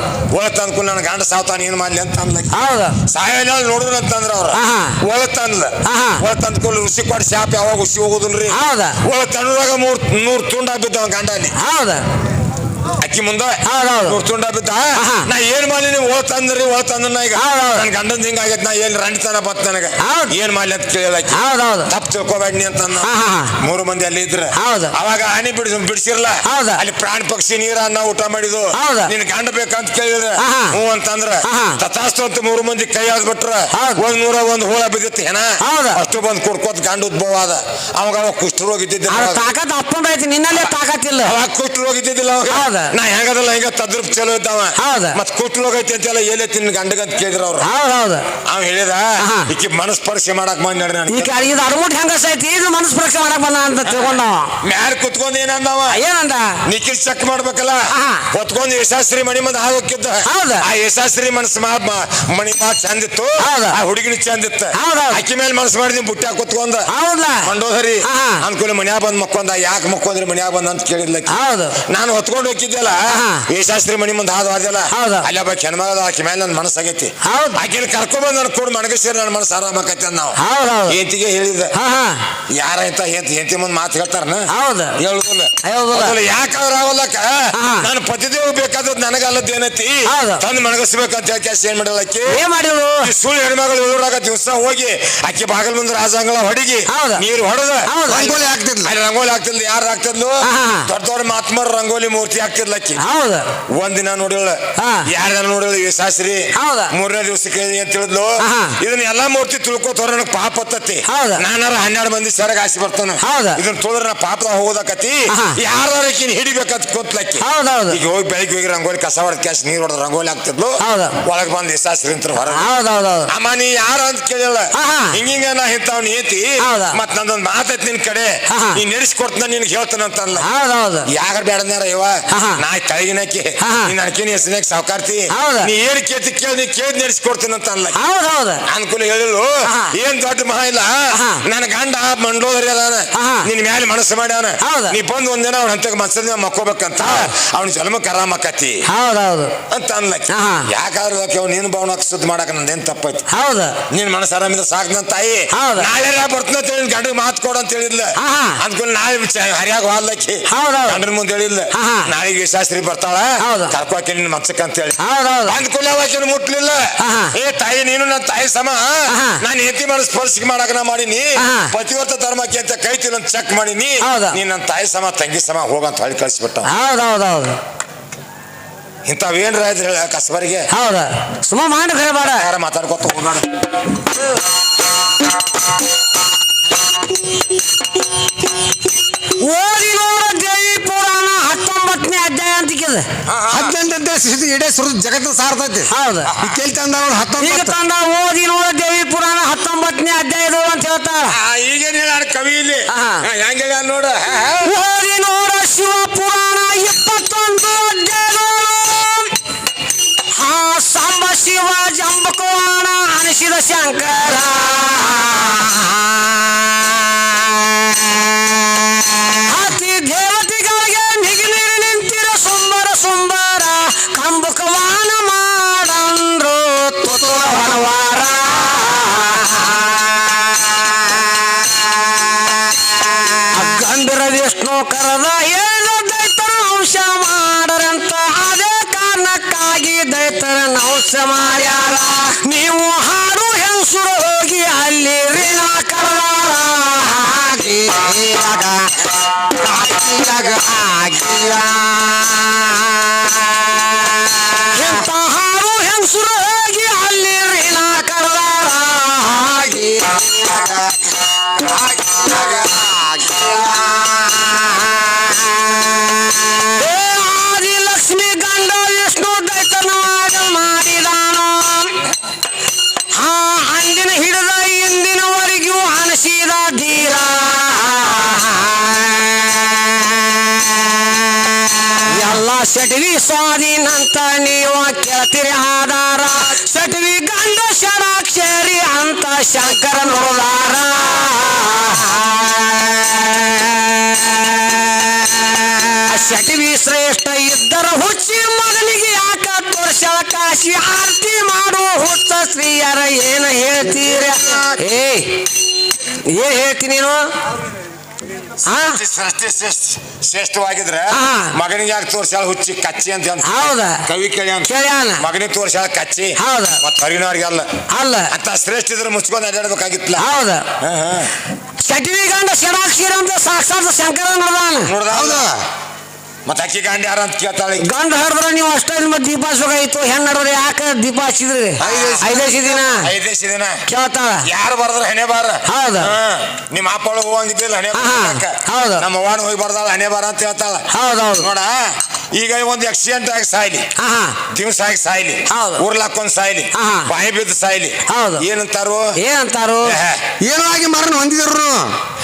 S1: ಕು ನನ್ನ ಗಂಡ ಸಾವತಾನ ಏನ್ ಮಾಡ್ಲಿ ಅಂತ ಅಂದ
S2: ಹೌದು.
S1: ಸಾಯಲ್ಲ ನೋಡಿದ್ರ ಅಂತಂದ್ರ ಅವ್ರ. ಒಳತಂದ್ಲ
S2: ಆಹಾ.
S1: ಒಳತಂದ ಕೂಲ ಋಷಿ ಕೊಡ್ ಶಾಪ್ ಯಾವಾಗ ಹುಸಿ ಹೋಗುದಿಲ್ರಿ?
S2: ಹೌದಾ.
S1: ಒಳ ತಣ್ಣದಾಗ ಮೂರ್ ನೂರ್ ತುಂಡ ಬಿದ್ದವ ಗಂಡ
S2: ಹೌದು?
S1: ಅಕ್ಕಿ ಮುಂದ ತುಂಡ ಬಿದ್ದ. ನಾ ಏನ್ ಮಾಡ್ಲಿ ನೀವು ಓದ್ತಂದ್ರಿ ಓದ್ತಂದ್ರ ಈಗ. ನನ್ ಗಂಡನ್ ಹಿಂಗ ಆಗೈತ್ ನಾ ಏನ್ ತರ ಬತ್ ನನಗ. ಏನ್ ಮಾಡ್ಲಿ ಅಂತ
S2: ಹೌದು
S1: ತಪ್ಪು ತಿಳ್ಕೊಬೇಡ್ನಿ ಅಂತ. ಮೂರು ಮಂದಿ ಅಲ್ಲಿ ಇದ್ರ
S2: ಹೌದು.
S1: ಅವಾಗ ಹನಿ ಬಿಡಿಸ್ ಬಿಡಿಸಿರ್ಲ
S2: ಹೌದು.
S1: ಅಲ್ಲಿ ಪ್ರಾಣಿ ಪಕ್ಷಿ ನೀರ ಅನ್ನ ಊಟ ಮಾಡಿದ್ವು
S2: ಹೌದು.
S1: ನಿನ್ ಗಂಡ ಬೇಕಂತ ಕೇಳಿದ್ರ. ಹ್ಞೂ ಅಂತಂದ್ರ. ತಥಾಸ್ತು ಅಂತ ಮೂರು ಮಂದಿ ಕೈ ಬಿಟ್ರ. ಒಂದ್ ನೂರ ಒಂದ್ ಹೋಳ ಬಿದ್ದಿತ್ತು ಏನ
S2: ಹೌದು.
S1: ಅಷ್ಟು ಬಂದ್ ಕುಡ್ಕೋತ್ ಗಂಡ ಉದ್ಭವ ಅದ ಅವಾಗ ಅವಾಗ ಕುಷ್ಠರೋಗ ಇದ್ದಿದ್ದ
S2: ಅದು ತಾಕತ್ ಅಪ್ಪಂದೈತಿ ನಿನ್ನಲ್ಲೇ ತಾಕತ್ತಿಲ್ಲ
S1: ಅವಾಗ ಕುಷ್ಠರೋಗ ಇದ್ದಿದ್ದಿಲ್ಲ ಅವಾಗ
S2: ಹೌದು.
S1: ನಾ ಹೆಂಗದಲ್ಲ ಹೆಂಗ ತದ್ರೂಪ್ ಚಲೋ ಇದ್ದಾವ.
S2: ಹೌದ.
S1: ಮತ್ ಕುಟ್ಲೋಗೈತಿ ಅಂತೆಲ್ಲ ಎಲ್ಲಿ ತಿನ್ ಗಂಡಗಂತ ಕೇಳಿದ್ರ ಅವ್ರು.
S2: ಹೌದು ಹೌದು.
S1: ಅವ್ ಹೇಳಿದ. ಈಕಿ ಮನಸ್ ಪರೀಕ್ಷೆ ಮಾಡಕ್ ಬಂದ್ ನಡ್ರಿ ನನಗೆ.
S2: ಈಗ ಇದು ಅಡಮುಟ್ ಹೆಂಗಸ ಐತಿ ಇದು ಮನಸ್ ಪರೀಕ್ಷೆ ಮಾಡಕ್ ಬಂದ ಅಂತ ತಿಳ್ಕೊಂಡ
S1: ಮ್ಯಾಲ್ ಕುತ್ಕೊಂಡ್ ಏನಂದವ?
S2: ಏನಂದ?
S1: ನಿಖಿಲ್ ಚೆಕ್ ಮಾಡ್ಬೇಕಲ್ಲ. ಹೊತ್ಕೊಂಡ್ ಯಶಾಸ್ತ್ರಿ ಮಣಿ ಮುಂದೆ ಹಾಕಿದ್ದ
S2: ಹೌದ.
S1: ಆ ಯಶಾಸ್ತ್ರಿ ಮನಸ್ ಮಾ ಮಣಿ ಮಾ ಚಂದಿತ್ತು
S2: ಇತ್ತು.
S1: ಆ ಹುಡುಗಿನ ಚಂದಿತ್ತು
S2: ಇತ್ತು.
S1: ಅಕ್ಕಿ ಮೇಲೆ ಮನಸ್ಸು ಮಾಡಿದ್ನಿ ಬುಟ್ಟ ಕುತ್ಕೊಂಡ.
S2: ಹೌದಲ್ಲ
S1: ಮಂಡೋದರಿ
S2: ಆಹಾ.
S1: ಅನ್ಕೂಲ ಮನ್ಯಾಗ ಬಂದ್ ಮಕ್ಕೊಂದ ಯಾಕೆ ಮಕ್ಕೊಂದ್ರಿ ಮನ್ಯಾಗ ಬಂದ್ ಅಂತ ಕೇಳಿದ್ಲ
S2: ಹೌದು.
S1: ನಾನು ಹೊತ್ಕೊಂಡು ಹೋಗಿದ್ದೆಲ್ಲ
S2: ಆಹಾ.
S1: ಶಾಸ್ತ್ರಿ ಮನಿ ಮುಂದೆ ಹಾದು ಹಾದಲ್ಲ
S2: ಹೌದು.
S1: ಅಲ್ಲಿ ಒಬ್ಬ ಹೆಣ್ಮಗದ ಆಕಿ ಮೇಲೆ ನನ್ನ ಮನಸ್ಸಾಗೈತಿ
S2: ಹೌದು.
S1: ಆಕಿನ ಕರ್ಕೊಂಡ್ಬಂದ್ ನನ್ ಕೂಡ ಮಣಗಿಸಿದ್ರೆ ನನ್ನ ಮನಸ್ಸು ಆರಾಮ್ ಅಂದ್ ನಾವು.
S2: ಹೆಂತಿಗೆ ಹೌದು.
S1: ಏಂತಿಗೆ ಹೇಳಿದ ಯಾರ ಅಂತ ಏಂತಿ ಏಂತಿ ಮುಂದೆ ಮಾತು ಹೇಳ್ತಾರನ?
S2: ಹೌದು.
S1: ಹೇಳುದಿಲ್ಲ
S2: ಹೌದಲ್ಲ
S1: ಅದಲ್ಲ ಯಾಕಾದ್ರ ಆಗಲ್ಲಕ್ಕ?
S2: ಆಹಾ.
S1: ನಾನು ಪತಿದೇವ್ ಬೇಕಾದದ್ ನನಗಲ್ಲದ ಏನೈತಿ. ತಂದು ಮನಗಸ್ಬೇಕಂತ ಹೇಳಿ ಕೆಲಸ ಏನ್ ಮಾಡಲಕ್ಕಿ
S2: ಏನ್ ಮಾಡಿದ್ರು
S1: ಈ ಸುಳ್ಳು ಹೆಣ್ಮಗಳು ಊರಾಗ ದಿವಸ ಹೋಗಿ ಅಕ್ಕಿ ಬಾಗಲ್ ಮುಂದೆ ರಾಜಾಂಗಳ ಹೊಡಿಗಿ
S2: ಹೌದು.
S1: ನೀರು ಹೊಡೆದ.
S3: ರಂಗೋಲಿ ಹಾಕ್ತಿದ್ಲು.
S1: ಅಲ್ಲಿ ರಂಗೋಲಿ ಹಾಕ್ತಿದ್ಲು. ಯಾರು ಹಾಕ್ತಿದ್ಲು. ದೊಡ್ಡ ದೊಡ್ಡ ಮಾತ್ಮರ ರಂಗೋಲಿ ಮೂರ್ತಿ ಹಾಕ್ತಿದ್ಲಕ್ಕಿ
S2: ಹೌದ
S1: ಒಂದಿನ ನೋಡಿಲ್ಲ
S2: ಹಾ.
S1: ಯಾರ ನೋಡಿಲ್ಲ ಈ ಶಾಸ್ತ್ರಿ
S2: ಹೌದ.
S1: ಮೂರನೇ ದಿವಸಕ್ಕೆ ಅಂತ ಹೇಳಿದ್ಲು
S2: ಆಹಾ.
S1: ಇದನ್ನ ಎಲ್ಲಾ ಮೂರ್ತಿ ತಿಳ್ಕೊತಾರ ನನಗೆ ಪಾಪ ಹತ್ತತಿ
S2: ಹೌದ.
S1: ನಾನಾರ ಹನ್ನೆರಡು ಮಂದಿ ಸರಗ ಆಸಿ ಬರ್ತಾನ
S2: ಹೌದ.
S1: ಇದನ್ನ ತೋದ್ರ ನಾ ಪಾಪ ಹೋಗೋದಕತಿ
S2: ಆಹಾ.
S1: ಹಿಡಿಬೇಕಂತ ಕೂತ್ಲಕ್ಕಿ
S2: ಹೌದೌದು
S1: ಈಗ ಹೋಗಿ ಬೆಳಿಗ್ಗೆ ಹೋಗಿ ರಂಗೋಲಿ ಕಸ ಹೊಡೆದ ಕ್ಯಾಶ್ ನೀರ್ ಹೊಡೆದ ರಂಗೋಲಿ ಆಗ್ತಿದ್ಲು
S2: ಹೌದ.
S1: ಒಳಗ್ ಬಂದ್ ಶಾಸ್ತ್ರಿ ಅಂತ ಹೊರ
S2: ಹೌದೌದೌದು
S1: ಅಮ್ಮ ನೀ ಯಾರು ಅಂತ ಕೇಳಿಲ್ಲ
S2: ಆಹಾ.
S1: ಹಿಂಗಿಂಗ ನಾ ಇಂಥವ್ ನೀತಿ
S2: ಹೌದ.
S1: ಮತ್ ನಂದೊಂದ್ ಮಾತೈತಿ ನಿನ್ ಕಡೆ
S2: ಆಹಾ.
S1: ನೀ ನಡೆಸ್ಕೊಡ್ತಾನ ನಿನ್ಗೆ ಅಂತಲ್ಲ
S2: ಹೌದೌದು
S1: ಯಾರ ಬೇಡನಾರ ಇವ
S2: ಆಹಾ.
S1: ನಾ ತಳಗಿನಕ್ಕೆ
S2: ಹಾ, ಹಾ.
S1: ನೀನ್ ಹೆಸರಿನಾಗ ಸಾವುಕಾರ್ತಿ
S2: ಹೌದು.
S1: ನೀ ಏನ್ ಕೇಳ್ತಿ ಕೇಳಿ ನೀ ಕೇಳಿ ನಡೆಸ್ಕೊಡ್ತೀನಿ ಅಂತ ಅಲ್ಲ
S2: ಹೌದ್ ಹೌದು
S1: ಅನುಕೂಲ ಹೇಳಿಲ್ಲ
S2: ಹಾ.
S1: ಏನ್ ದೊಡ್ಡ ಮಹಾ ಇಲ್ಲ
S2: ಹಾ.
S1: ನನ್ನ ಗಂಡ ಮಂಡೋದರಿ ಅದಾನ
S2: ಹಾ.
S1: ನಿನ್ ಮ್ಯಾಲೆ ಮನಸ್ಸು ಮಾಡ್ಯಾನ
S2: ಹೌದು.
S1: ನೀ ಬಂದ್ ಒಂದಿನ ಅವ್ನ ಹಂತಕ್ ಮನ್ಸದ ಮಕ್ಕೋಬೇಕಂತ ಅವ್ನ ಜನ್ಮ ಕರಾಮಕತಿ
S2: ಹೌದ್ ಹೌದು
S1: ಅಂತ ಅನ್ಲಕ್ಕೆ
S2: ಹಾ.
S1: ಯಾಕಾದ್ರೆ ಅವ್ನು ನೀನು ಭಾವನ ಸುದ್ದಿ ಮಾಡಕ್ ನಂದೇನ್ ತಪ್ಪೈತಿ
S2: ಹೌದು
S1: ನಿನ್ ಮನಸ್ಸು ಆರಾಮಿಂದ ಸಾಕ್ ತಾಯಿ
S2: ಹೌದು.
S1: ನಾಳೆ ಬರ್ತೀನಿ ಅಂತ ಹೇಳಿ ಗಂಡ ಮಾತು ಕೊಡು ಅಂತ ಹೇಳಿದ್ಲ
S2: ಹಾ.
S1: ಅಂದ್ಕೊಂಡು ನಾಳೆ ಹರಿಯಾಗ ಹಾಲ್ಲಕ್ಕಿ
S2: ಹೌದು, ಹೌದು.
S1: ಗಂಡನ ಮುಂದೆ ಹೇಳಿಲ್ಲ
S2: ನಾಳೆ ಹಾ.
S1: ನಾಳೆಗೆ ಶಾಸ್ತ್ರಿ ಬರ್ತಾಳ?
S2: ಹೌದು.
S1: ಕರ್ಕೋಕೆ ನಿನ್ ಮನ್ಸಕ್ ಅಂತ ಹೇಳಿ
S2: ಹೌದ್ ಹೌದು
S1: ಅಂದ್ ಕೂಡಲೇ ಆಕಿನ ಮುಟ್ಲಿಲ್ಲ. ಏ ತಾಯಿ ನೀನು ನನ್ನ ತಾಯಿ ಸಮ. ನಾನು ಹೆಂಡತಿ ಮಾಡಿ ಸ್ಪರ್ಶ ಮಾಡಕ ನಾ ಮಾಡೀನಿ. ಪತಿವರ್ತ ಧರ್ಮಕ್ಕೆ ಅಂತ ಕೈ ತಿನ್ನ ಚೆಕ್ ಮಾಡೀನಿ.
S2: ಹೌದು.
S1: ನೀನ್ ನನ್ನ ತಾಯಿ ಸಮ ತಂಗಿ ಸಮ ಹೋಗಂತ ಅಂತ ಕಳಿಸ್ಬಿಟ್ಟ
S2: ಕಳ್ಸಿಬಿಟ್ಟ ಹೌದು ಹೌದು
S1: ಇಂಥವೇನ್ರ ಇದ್ರೆ ಹೇಳ ಕಸಬರಿಗೆ?
S2: ಹೌದ. ಸುಮ್ಮ ಮಾಡಿ
S1: ಯಾರ ಮಾತಾಡ್ಕೊತ ಹೋಗೋಣ
S2: ಓದಿ ನೋಡ ದೇವಿ ಪುರಾಣ. ಹತ್ತೊಂಬತ್ತನೇ ಅಂತಿಕ್ಕಿದೆ
S3: ಹದಿನೆಂಟಂತೆ ಇಡೇ ಸುರ ಜಗತ್ತು ಸಾರ್ತೈತಿ.
S2: ಹೌದು.
S3: ಕೇಳಿ ತಂದ
S2: ಈಗ ತಂದ ಓದಿ ನೋಡ ದೇವಿ ಪುರಾಣ ಹತ್ತೊಂಬತ್ತನೇ ಅಧ್ಯಾಯದು ಅಂತ ಹೇಳ್ತಾರ.
S1: ಈಗೇನ್ ಹೇಳ ಕವಿ ಇಲ್ಲಿ?
S2: ಹಾ.
S1: ಹೆಂಗ ಹೇಳ ನೋಡ?
S2: ಓದಿ ನೋಡ ಶಿವ ಪುರಾಣ ಇಪ್ಪತ್ತೊಂದು ಅಧ್ಯಾಯಗಳು ಹಾ ಸಾಂಬ ಶಿವ ಜಂಬಕೋಣ ಅನಿಸಿದ ಶಂಕರ. ಕಾರಣಕ್ಕಾಗಿ ನಾವು ಸಮಾರ್ಯಾರ ನೀವು ಹಾಡು ಹೆಂಗಸುರು ಹೋಗಿ ಅಲ್ಲಿ ಋಣ ಆರತಿ ಮಾಡುವ ಹುಚ್ಚ ಸ್ತ್ರೀಯರ ಏನ ಹೇಳ್ತೀರ? ಏ ಏ ಹೇಳ್ತೀನಿ ನೀನು?
S1: ಸೃಷ್ಟಿ ಶ್ರೇಷ್ಠವಾಗಿದ್ರೆ. ಮಗನಿಗೆ ಯಾಕೆ ತೋರ್ಸಾಳ ಹುಚ್ಚಿ ಕಚ್ಚಿ ಅಂತ
S2: ಹೌದ?
S1: ಕವಿ ಕೇಳಿ
S2: ಅಂತ.
S1: ಮಗನಿಗೆ ತೋರ್ಸಾಳ ಕಚ್ಚಿ.
S2: ಹೌದ.
S1: ಮತ್ತೆ ಹೊರಗಿನವ್ರಿಗೆ
S2: ಅಲ್ಲ. ಅಲ್ಲ.
S1: ಅಂತ ಶ್ರೇಷ್ಠ ಇದ್ರೆ ಮುಚ್ಕೊಂಡು ಅಡ್ಡಾಡ್ಬೇಕಾಗಿತ್ತಲ್ಲ
S2: ಹೌದ? ಚಟಿವಿ ಗಂಡ ಶರಾಕ್ಷರಿ ಅಂತ ಸಾಕ್ಷಾತ್ ಶಂಕರ ನೋಡ್ದಾನ.
S1: ನೋಡ್ದ
S3: ಹೌದು?
S1: ಮತ್ತ ಅಕ್ಕಿ ಗಂಡ ಯಾರ ಅಂತ ಕೇಳ್ತಾಳೆ.
S2: ಗಂಡ ಹರಿದ್ರ ನೀವು ಅಷ್ಟೇ ಮತ್ತೆ ದೀಪ ಸುಗಾಯ್ತು ಹೆಂಗ್ ನಡ್ರಿ ಯಾಕೆ ದೀಪ ಹಚ್ಚಿದ್ರಿ
S1: ಐದೇಸಿ-
S2: ಐದೇಸಿ ದಿನ
S1: ಐದೇಸಿ ದಿನ
S2: ಕೇಳ್ತಾಳ
S1: ಯಾರು ಬರ್ದ್ರ ಹಣೆ ಬಾರ
S2: ಹೌದ.
S1: ಹಾ. ನಿಮ್ಮ ಒಳಗೆ ಹೋಗಂಗಿದ್ದಿಲ್ಲ ಹಣೆ ಬಾರ ಯಾಕ?
S2: ಹೌದ.
S1: ನಮ್ಮ ಅವ್ವನ ಹೋಗಿ ಬರ್ದಾಳ ಹಣೆ ಬಾರ ಅಂತ ಹೇಳ್ತಾಳ
S2: ಹೌದು
S1: ನೋಡ ಈಗ ಒಂದು ಆಕ್ಸಿಡೆಂಟ್ ಆಗಿ ಸಾಯ್ಲಿ
S2: ಹಾ ಹಾ
S1: ದಿವ್ಸ ಆಗಿ ಸಾಯ್ಲಿ
S2: ಹೌದು.
S1: ಉರ್ಲಾಕೊಂಡ್ ಸಾಯ್ಲಿ
S2: ಆಹಾ.
S1: ಬಾಯಿ ಬಿದ್ದು ಸಾಯ್ಲಿ
S2: ಹೌದು.
S1: ಏನಂತಾರು
S2: ಏನಂತಾರು
S1: ಏನಾಗಿ
S3: ಏನೋ ಆಗಿ ಮರಣ ಹೊಂದಿದ್ರು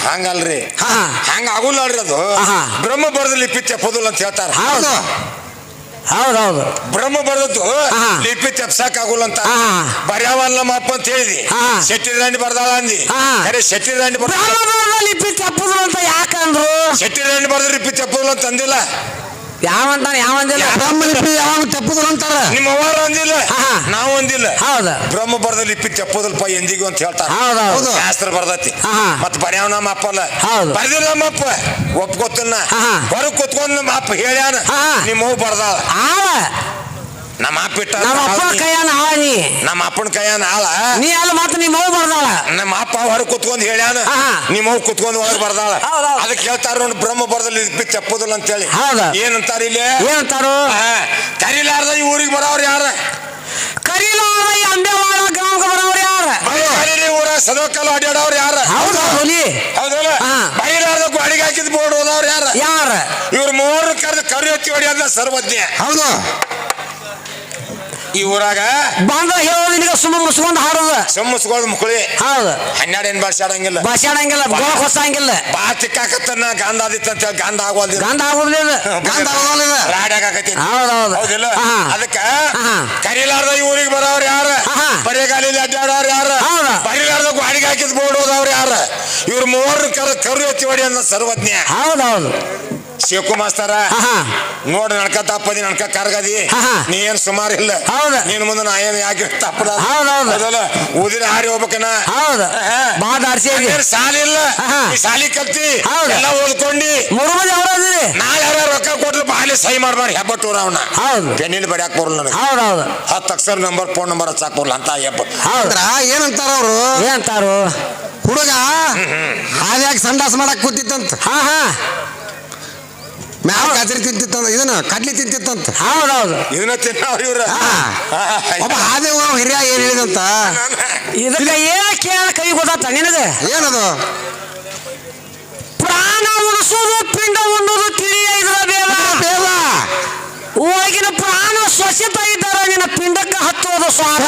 S1: ಹಂಗಲ್ರಿ.
S2: ಹಾ
S1: ಹಂಗ ಆಗುಲ್ಲ ಅಲ್ರಿ ಅದು.
S2: ಆಹಾ.
S1: ಬ್ರಹ್ಮ ಬರದಲ್ಲಿ ಲಿಪಿ ತೆಪ್ಪೋದಿಲ್ಲ ಅಂತ ಹೇಳ್ತಾರ.
S2: ಹೌದು. ಹೌದೌದು.
S1: ಬ್ರಹ್ಮ ಬರದದ್ದು
S2: ಆಹಾ.
S1: ಲಿಪಿ ತೆಪ್ಸಕ್ ಆಗುಲ್ಲ ಅಂತ.
S2: ಆಹಾ.
S1: ಬರ್ಯಾವಲ್ಲ ನಮ್ಮ ಅಂತ ಹೇಳಿದಿ.
S2: ಆಹಾ.
S1: ಶೆಟ್ಟಿ ರಾಣಿ ಬರ್ದಾಳ ಅಂದಿ.
S2: ಆಹಾ.
S1: ಅರೆ ಶೆಟ್ಟಿ ರಾಣಿ ಬರ್ದ
S2: ಲಿಪಿ ತಪ್ಪುದ್ರು ಅಂತ ಯಾಕಂದ್ರು?
S1: ಶೆಟ್ಟಿ ರಾಣಿ ಬರ್ದ ಲಿಪಿ ತೆಪ್ಪೋದಿಲ್ಲ ಅಂತ ಅಂದಿಲ್ಲ.
S2: ಯಾವಂತಾನ ಯಾವಂದಿಲ್ಲ
S3: ಬ್ರಹ್ಮ ಲಿಪಿ ಯಾವ ತಪ್ಪುದ್ರು ಅಂತಾರ?
S1: ನಿಮ್ಮ ಅವರು ಅಂದಿಲ್ಲ
S2: ಆಹಾ.
S1: ನಾವು ಅಂದಿಲ್ಲ.
S2: ಹೌದ.
S1: ಬ್ರಹ್ಮ ಬರದ ಲಿಪಿ ತೆಪ್ಪೋದಿಲ್ಪ ಎಂದಿಗೂ ಅಂತ ಹೇಳ್ತಾರ.
S2: ಹೌದು
S3: ಹೌದು.
S1: ಶಾಸ್ತ್ರ ಬರ್ದತಿ.
S2: ಆಹಾ.
S1: ಮತ್ ಬರ್ಯಾವ ನಮ್ಮ ಅಪ್ಪ ಅಲ್ಲ.
S2: ಹೌದು.
S1: ಬರ್ದಿಲ್ಲ ನಮ್ಮ ಅಪ್ಪ ಒಪ್ಕೊತನ್ನ
S2: ಆಹಾ.
S1: ಹೊರಗ್ ಕುತ್ಕೊಂಡ್ ನಮ್ಮ ಅಪ್ಪ ಹೇಳ್ಯಾನ. ನಿಮ್ಮ ಬರ್ದಾಳ.
S2: ಆಳ
S1: ನಮ್ಮ ಅಪ್ಪ ಇಟ್ಟ
S2: ನಮ್ಮ ಅಪ್ಪನ ಕೈಯನ್ನ ಆಳ ನೀ.
S1: ನಮ್ಮ ಅಪ್ಪನ ಕೈಯನ ಆಳ
S2: ನೀ ಅಲ್ಲ ಮತ್ತೆ ನಿಮ್ಮ ಅವ್ವ ಬರ್ದಾಳ.
S1: ನಮ್ಮ ಅಪ್ಪ ಹೊರ ಕುತ್ಕೊಂಡು ಹೇಳ್ಯಾನ. ನಿಮ್ಮ ಅವ್ವ ಕುತ್ಕೊಂಡು ಒಳಗ್ ಬರ್ದಾಳ.
S2: ಹೌದಾ
S1: ಅದಕ್ಕೆ ಹೇಳ್ತಾರ ನೋಡಿ ಬ್ರಹ್ಮ ಬರ್ದಲ್ಲಿ ಲಿಪಿ ತೆಪ್ಪೋದಿಲ್ಲ ಅಂತ ಹೇಳಿ
S2: ಹೌದು.
S1: ಏನಂತಾರ ಇಲ್ಲಿ?
S2: ಏನಂತಾರು.
S1: ಕರಿಲಾರ್ದ ಈ ಊರಿಗೆ ಬರೋರು ಯಾರ?
S2: ಕರಿಲಾರ ಈ ಅಂಬೆವಾಡ ಗ್ರಾಮಕ್ಕೆ ಬರೋರು ಯಾರ?
S1: ಕರೀಲಿ ಊರ ಸದೋಕಲ್ಲ ಅಡ್ಯಾಡವ್ರು ಯಾರ?
S2: ಹೌದು ಹುಲಿ
S1: ಹೌದಲ್ಲ?
S2: ಹಾ.
S1: ಬೈಲಾರ್ದ ಗಾಡಿಗೆ ಹಾಕಿದ್ ಬೋರ್ಡ್ ಹೋದವ್ರು ಯಾರ?
S2: ಯಾರ?
S1: ಇವ್ರ ಮೂರು ಕರೆದು ಕರಿ ಹತ್ತಿ ಹೊಡಿಯೋದ ಸರ್ವಜ್ಞ.
S3: ಹೌದು.
S1: ಈ ಊರಾಗ
S2: ಬಂದ ಹೇಳೋದು ನಿನಗೆ ಸುಮ್ಮ ಮುಸ್ಕೊಂಡು ಹಾಡೋದು.
S1: ಮುಕುಳಿ.
S2: ಹೌದು.
S1: ಹನ್ನೆರಡು ಏನ್ ಭಾಷಾಡಂಗಿಲ್ಲ
S2: ಭಾಷಾಡಂಗಿಲ್ಲ ಗೋಳಕ್ ಹೊಸಂಗಿಲ್ಲ
S1: ಬಾ ತಿಕ್ಕಾಕತ್ತನ್ನ ಗಂಧ ಆದಿತ್ತು ಅಂತ ಹೇಳಿ ಗಂಧ ಆಗೋದಿಲ್ಲ
S2: ಗಂಧ ಆಗುದಿಲ್ಲ
S3: ಗಂಧ ಆಗೋದಿಲ್ಲ ಇದು.
S1: ಹೌದು
S2: ಹೌದು.
S1: ಹೌದಿಲ್ಲ? ಅದಕ್ಕೆ. ಕರಿಲಾರ್ದ ಈ ಊರಿಗೆ ಬರೋರು ಯಾರ?
S2: ಹಾ.
S1: ಬರೇಗಾಲಿಲಿ ಅಡ್ಡಾಡೋರು ಯಾರು?
S2: ಹೌದ.
S1: ಬರಿಲಾರ್ದ ಗಾಡಿಗೆ ಹಾಕಿದ್ ಬೋರ್ಡ್ ಹೋದವ್ರು ಯಾರು? ಇವ್ರು ಮೂವರು ಕರ ಕರು ಎತ್ತಿ ಹೊಡಿ ಅನ್ನೋ ಸರ್ವಜ್ಞ.
S2: ಹೌದೌದು
S1: ಶೇಕು ಮಾಸ್ತರ
S2: ಹಾ.
S1: ನೋಡ್ ನಡ್ಕ ತಪ್ಪದಿ ನಡ್ಕ ಕರ್ಗದಿ.
S2: ಹಾ.
S1: ನೀ ಏನ್ ಸುಮಾರು ಇಲ್ಲ.
S2: ಹೌದ.
S1: ನೀನ್ ಮುಂದೆ ನಾ ಏನ್ ಯಾಕೆ ತಪ್ಪದ? ಊದಿನ ಹಾರಿ ಹೋಗ್ಬೇಕನ ಸಾಲಿ ಇಲ್ಲ. ಸಾಲಿ ಕಲ್ತಿ ಎಲ್ಲ ಓದ್ಕೊಂಡಿ.
S2: ಮೂರು ಮಂದಿ ಅವರದಿರಿ
S1: ನಾಳೆ ಯಾರ ರೊಕ್ಕ ಕೊಟ್ಲು ಬಾಲಿ ಸಹಿ ಮಾಡ್ಬಾರ ಹೆಬ್ಬಟ್ಟು ಅವ್ನ.
S2: ಹೌದು.
S1: ಪೆನ್ನಿಲ್ ಬಡಿಯಾಕ ಬರಲ್ಲ ನನಗೆ? ಹತ್ತು ಅಕ್ಷರ ನಂಬರ್ ಫೋನ್ ನಂಬರ್ ಹಚ್ಚಾಕ್ ಅಂತ ಹೆಬ್ಬ
S3: ಏನಂತಾರ ಅವ್ರು?
S2: ಏನಂತಾರು?
S3: ಹುಡುಗ? ಹಾದ್ಯಾಗ ಸಂಡಾಸ ಮಾಡಕ್ ಕೂತಿತ್ತಂತ
S2: ಹಾ ಹಾ.
S3: ಮ್ಯಾಲ ಗಜ್ರಿ ತಿಂತಿತ್ತಂತ ಇದನ್ನ ಕಡ್ಲಿ ತಿಂತಿತ್ತಂತ.
S2: ಹೌದೌದು.
S1: ಇದನ್ನ ತಿನ್ನವ್ರ ಇವ್ರ.
S3: ಹಾ. ಒಬ್ಬ ಹಾದಿ ಹೋಗೋ ಹಿರಿಯ ಏನ್ ಹೇಳಿದಂತ?
S2: ಇದಕ್ಕ ಏನ ಕೇಳ ಕೈ ಗೊತ್ತಾತ ನಿನಗೆ?
S3: ಏನದು?
S2: ಪ್ರಾಣ ಉಳಿಸೋದು ಪಿಂಡ ಉಣ್ಣೋದು ತಿಳಿಯ ಇದ್ರ ಬೇಡ
S3: ಬೇಡ
S2: ಒಳಗಿನ ಪ್ರಾಣ ಸ್ವಚ್ಛತ ಇದ್ದಾರ ನಿನ್ನ ಪಿಂಡಕ್ಕೆ ಹತ್ತೋದು ಸ್ವಾದ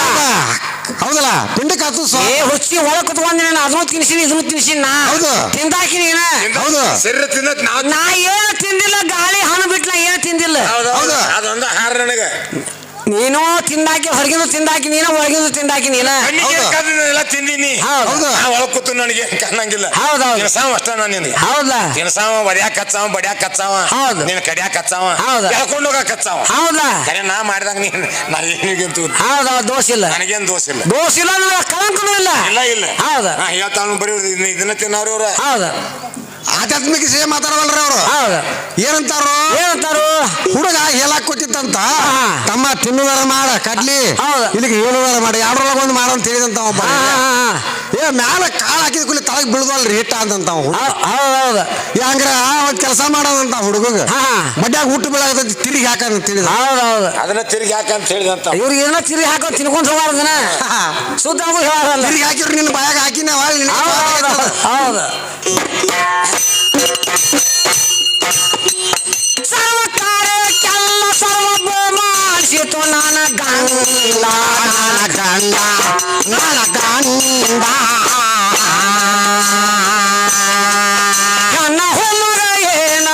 S3: ಹೌದಲ್ಲ ಪಿಂಡಕ್ಕೆ ಹತ್ತು
S2: ಏ ಹುಚ್ಚಿ ಒಳ ಕುತ್ಕೊಂಡ್ ನಾನು ಅದನ್ನು ತಿನ್ಸಿನಿ ಇದನ್ನು ತಿನ್ಸಿನ ನಾ
S3: ಹೌದು.
S2: ತಿಂದಾಕಿ ನೀನ
S3: ಹೌದು.
S1: ಸರಿ ನಾವ್
S2: ನಾ ಏನು ತಿಂದಿಲ್ಲ ಗಾಳಿ ಹಣ್ಣು ಬಿಟ್ಲ ಏನು ತಿಂದಿಲ್ಲ
S1: ಹೌದು
S3: ಹೌದು.
S1: ಅದೊಂದು ಹಾರ ನನಗೆ
S2: ನೀನು ತಿಂದಾಕಿ ಹೊರಗಿಂದು ತಿಂದಾಕಿ ನೀನ ಒಳಗಿಂದು ತಿಂದಾಕಿ ನೀನ.
S1: ಎಲ್ಲ ತಿಂದೀನಿ. ನಾ ಕೂತು ನನಗೆ ಕಣ್ಣಂಗಿಲ್ಲ ಕಾಣಂಗಿಲ್ಲ.
S2: ಹೌದೌದು.
S1: ತಿನ್ಸಾವ ಅಷ್ಟ ನಾನು ನಿನಗೆ.
S2: ಹೌದಾ?
S1: ತಿನ್ಸಾವ ಬಡಿಯಾಕ ಕಚ್ಚಾವ ಬಡಿಯಾಕ ಕಚ್ಚಾವ
S2: ಹೌದು.
S1: ನೀನು ಕಡಿಯಾಕ ಹಚ್ಚಾವ
S2: ಹೌದು.
S1: ಎಳ್ಕೊಂಡು ಹೋಗಕ್ ಹಚ್ಚಾವ
S2: ಹೌದಾ?
S1: ಕರೆ ನಾ ಮಾಡಿದಾಗ ನೀನು ನಾ ಏನಿಗಂತೂ
S2: ಹೌದಾ ದೋಷ ಇಲ್ಲ?
S1: ನನಗೇನು ದೋಷ ಇಲ್ಲ.
S2: ದೋಷ ಇಲ್ಲ ಕಳಂಕನೂ ಇಲ್ಲ?
S1: ಇಲ್ಲ ಇಲ್ಲ.
S2: ಹೌದಾ.
S1: ಹೇಳ್ತಾನು ಬರೀ ಇದನ್ನ- ತಿನ್ನೋರು
S2: ಹೌದು.
S3: ಆಧ್ಯಾತ್ಮಿಕ ಸೇವೆ ಮಾತಾಡವಲ್ರಿ ಅವರು
S2: ಹೌದು
S3: ಏನಂತಾರು
S2: ಏನಂತಾರು
S3: ಹುಡುಗ ಹೇಳಕ್ ಕೂತಿತ್ತಂತ. ತಮ್ಮ ತಿನ್ನುದಾರ ಮಾಡ ಕಡ್ಲಿ
S2: ಹೌದು.
S3: ಇಲ್ಲಿಗೆ ಹೇಳುದಾರ ಮಾಡ ಎರಡರೊಳಗೆ ಒಂದು ಮಾಡ ಅಂತ ಹೇಳಿದಂತ ಒಬ್ಬ. ಏ ಮ್ಯಾಲ ಕಾಳು ಹಾಕಿದ ಕೂಲಿ ತಳಗ್ ಬೀಳ್ದಲ್ರಿ ಹಿಟ್ಟ ಅಂತಂತ.
S2: ಹೌದು
S3: ಹಂಗ್ರ ಒಂದ್ ಕೆಲಸ ಮಾಡೋದಂತ ಹುಡುಗ
S2: ಹಾ.
S3: ಊಟ ಹುಟ್ಟು ಬೀಳಾಗತೈತಿ ತಿರುಗಿ ಹಾಕಂತ ತಿಳಿದ
S2: ಹೌದು ಹೌದು.
S1: ಅದನ್ನ ತಿರುಗಿ ಹಾಕಂತ ಹೇಳಿದಂತ
S2: ಇವ್ರಿಗೆ ಏನೋ ತಿರುಗಿ ಹಾಕೋ ತಿನ್ಕೊಂಡು ಹೋಗಾರ್ದನ? ಸುದ್ದ ಆಗು ಹೇಳಲ್ಲ
S3: ತಿರುಗಿ ಹಾಕಿವ್ರಿ ನಿನ್ನ ಬಾಯಾಗ ಹಾಕಿನ
S2: ಹೌದು.
S3: ಬಾಯಾಗ
S2: ಹೌದು
S3: ಹಾಕ್ತದ.
S2: ಹೌದು ಸರ್ವ ಕಾರ್ಯಕ್ಕೆಲ್ಲ ಸರ್ವಭೌಮ ಮಾಡಿಸಿತು ನನ್ನ ಗಂಡ ನನ್ನ ಗಂಡ ನನ್ನ ಗಂಡ ನನ್ನ ಹುಡುಗ ಏನ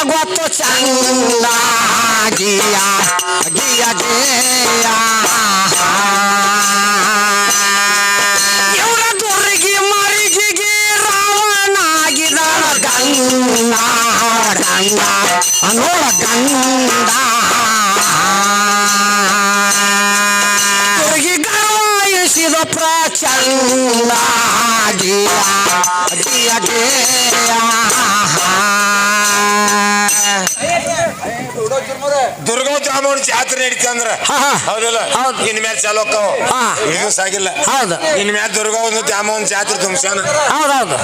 S2: ದುರ್ಗಾ
S1: ಜಾಮೂನ್ ಜಾತ್ರೆ ನಡೀತಿ ಅಂದ್ರ
S2: ಹಾ, ಹಾ.
S1: ಹೌದಲ್ಲ
S2: ಹೌದು.
S1: ಇನ್ ಮೇಲೆ ಚಾಲು
S2: ಹಾ.
S1: ಇದು ಸಾಗಿಲ್ಲ
S2: ಹೌದು.
S1: ಇನ್ ಮೇಲೆ ದುರ್ಗಾ ಒಂದು ಜಾಮೂನ್ ಜಾತ್ರೆ ತುಂಬಿಸ್ಯಾನ
S2: ಹೌದೌದು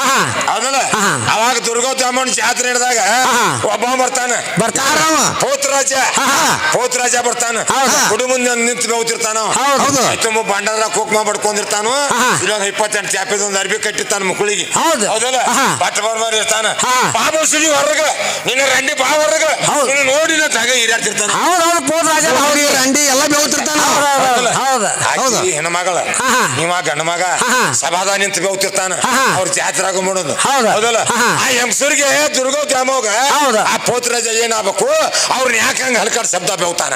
S2: ಹಾ
S1: ಹೌದಲ್ಲ
S2: ಹಾ.
S1: ಅವಾಗ ದುರ್ಗಾ ದ್ಯಾಮವನ್ ಜಾತ್ರೆ ನಡೆದಾಗ
S2: ಹಾ.
S1: ಒಬ್ಬ ಬರ್ತಾನ
S2: ಬರ್ತಾನ
S1: ಪೋತ್ರಾಜ
S2: ಹಾ, ಹಾ.
S1: ಬರ್ತಾನ
S2: ಹೌದು.
S1: ಕುಡಿ ಮುಂದೆ ನಿಂತು ಬೆವ್ತಿರ್ತಾನ
S2: ಹೌದು.
S3: ಹೌದು.
S1: ತುಂಬ ಬಂಡಾರ ಕುಕ್ಮ ಬಡ್ಕೊಂಡಿರ್ತಾನು
S2: ಹಾ.
S1: ಇಲ್ಲೊಂದು ಇಪ್ಪತ್ತೆಂಟು ಚಾಪಿದ ಒಂದು ಅರ್ಬಿ ಕಟ್ಟಿರ್ತಾನ ಮಕ್ಕಳಿಗೆ
S2: ಹೌದು.
S1: ಹೌದಲ್ಲ
S2: ಹಾ.
S1: ಬಟ್ ಬರ್ಬಾರ ಇರ್ತಾನ
S2: ಹಾ.
S1: ಬಾಬು ಸುಡಿ ಹೊರಗ ನಿನ್ನ ರಂಡಿ ಬಾ ಹೊರಗ
S2: ಹೌದು.
S1: ನಿನ್ನ ನೋಡಿನ ತಗ ಹೀರಾಡ್ತಿರ್ತಾನ
S2: ಹೌದೌದು
S3: ಹುಡುಗಿ ರಂಡಿ ಎಲ್ಲ ಬೆಳ್ತಿರ್ತಾನ
S2: ಹೌದು ಹೌದು
S3: ಹೌದು.
S1: ಹೆಣ್ಣು ಮಗಳ
S2: ಹಾ, ಹಾ.
S1: ನೀವ ಗಂಡ ಮಗ. ಸಭಾದ ನಿಂತು ಬೇವತಿರ್ತಾನ. ಅವ್ರ ಜಾತ್ರೆ ಮಾಡೋದು
S2: ಹೌದು.
S1: ಹೌದಲ್ಲ. ಆ ಹೆಂಗಸರಿಗೆ ದುರ್ಗೋ ದ್ಯಾಮೋಗ
S2: ಹೌದು.
S1: ಆ ಪೋತ್ರಜ ಏನಾಗಬೇಕು ಅವ್ರನ್ನ ಯಾಕೆ ಹಂಗ ಹಲ್ಕಾಡ್ ಶಬ್ದ ಬೆವ್ತಾನ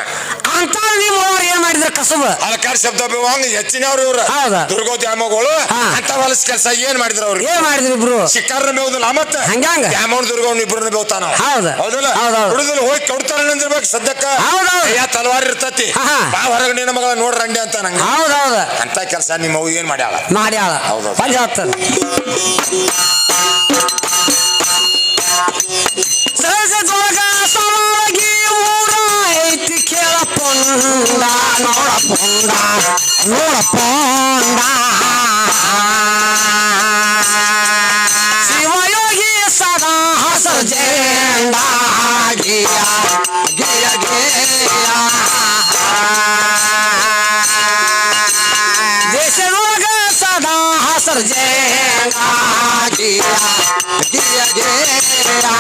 S2: ಅಂತ ನೀವು ಅವ್ರು ಏನ್ ಮಾಡಿದ್ರ ಕಸಬ
S1: ಹಲ್ಕಾಡ್ ಶಬ್ದ ಬೆವಂಗ ಹೆಚ್ಚಿನವ್ರು ಇವ್ರು
S2: ಹೌದು.
S1: ದುರ್ಗೋ ದ್ಯಾಮೋಗಳು. ಅಂತ ಹೊಲಸ್ ಕೆಲಸ ಏನ್ ಮಾಡಿದ್ರ ಅವ್ರು
S2: ಏನ್ ಮಾಡಿದ್ರು ಇಬ್ರು
S1: ಸಿಕ್ಕಾರ ಬೆವ್ದಲ್ಲ ಮತ್ತೆ
S2: ಹಂಗ್ಯಾಂಗ?
S1: ದ್ಯಾಮೋನ್ ದುರ್ಗವ್ನ ಇಬ್ರನ್ನ ಬೆವ್ತಾನ
S2: ಹೌದು.
S1: ಹೌದಲ್ಲ. ಹುಡುಗರು ಹೋಗಿ ಕೊಡ್ತಾರ ಅಂದಿರ್ಬೇಕು ಸದ್ಯಕ್ಕ
S2: ಹೌದೌದು.
S1: ಯಾ ತಲವಾರ್ ಇರ್ತತಿ. ಬಾ ಹೊರಗೆ ನಿನ್ನ ಮಗಳ ನೋಡ್ ರಂಡಿ ಅಂತ ನಂಗೆ.
S2: ಹೌದು
S1: ಅಂತ ಕೆಲಸ ನಿಮ್ಮ ಅವ್ವ ಏನ್ ಮಾಡ್ಯಾಳ?
S2: ಮಾಡ್ಯಾಳ ಹೌದು ಐತಿ ಕೇಳ ಪೊಂಡ ನೋಡ ಪೊಂಡ ನೋಡ ಪೊಂಡ ಶಿವಯೋಗಿ ಸದಾ ಹಸರ ಜೇಂಡ तुझे ना दिया दिया गया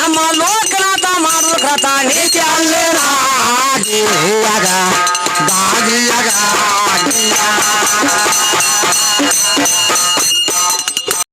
S2: ನಮ್ಮ ಲೋಕನಾಥ ಕಥಾ ನೀತಿ ಅಲ್ಲೇನ ಜೀವಾಗ ಬಾಗಿಯಾಗ.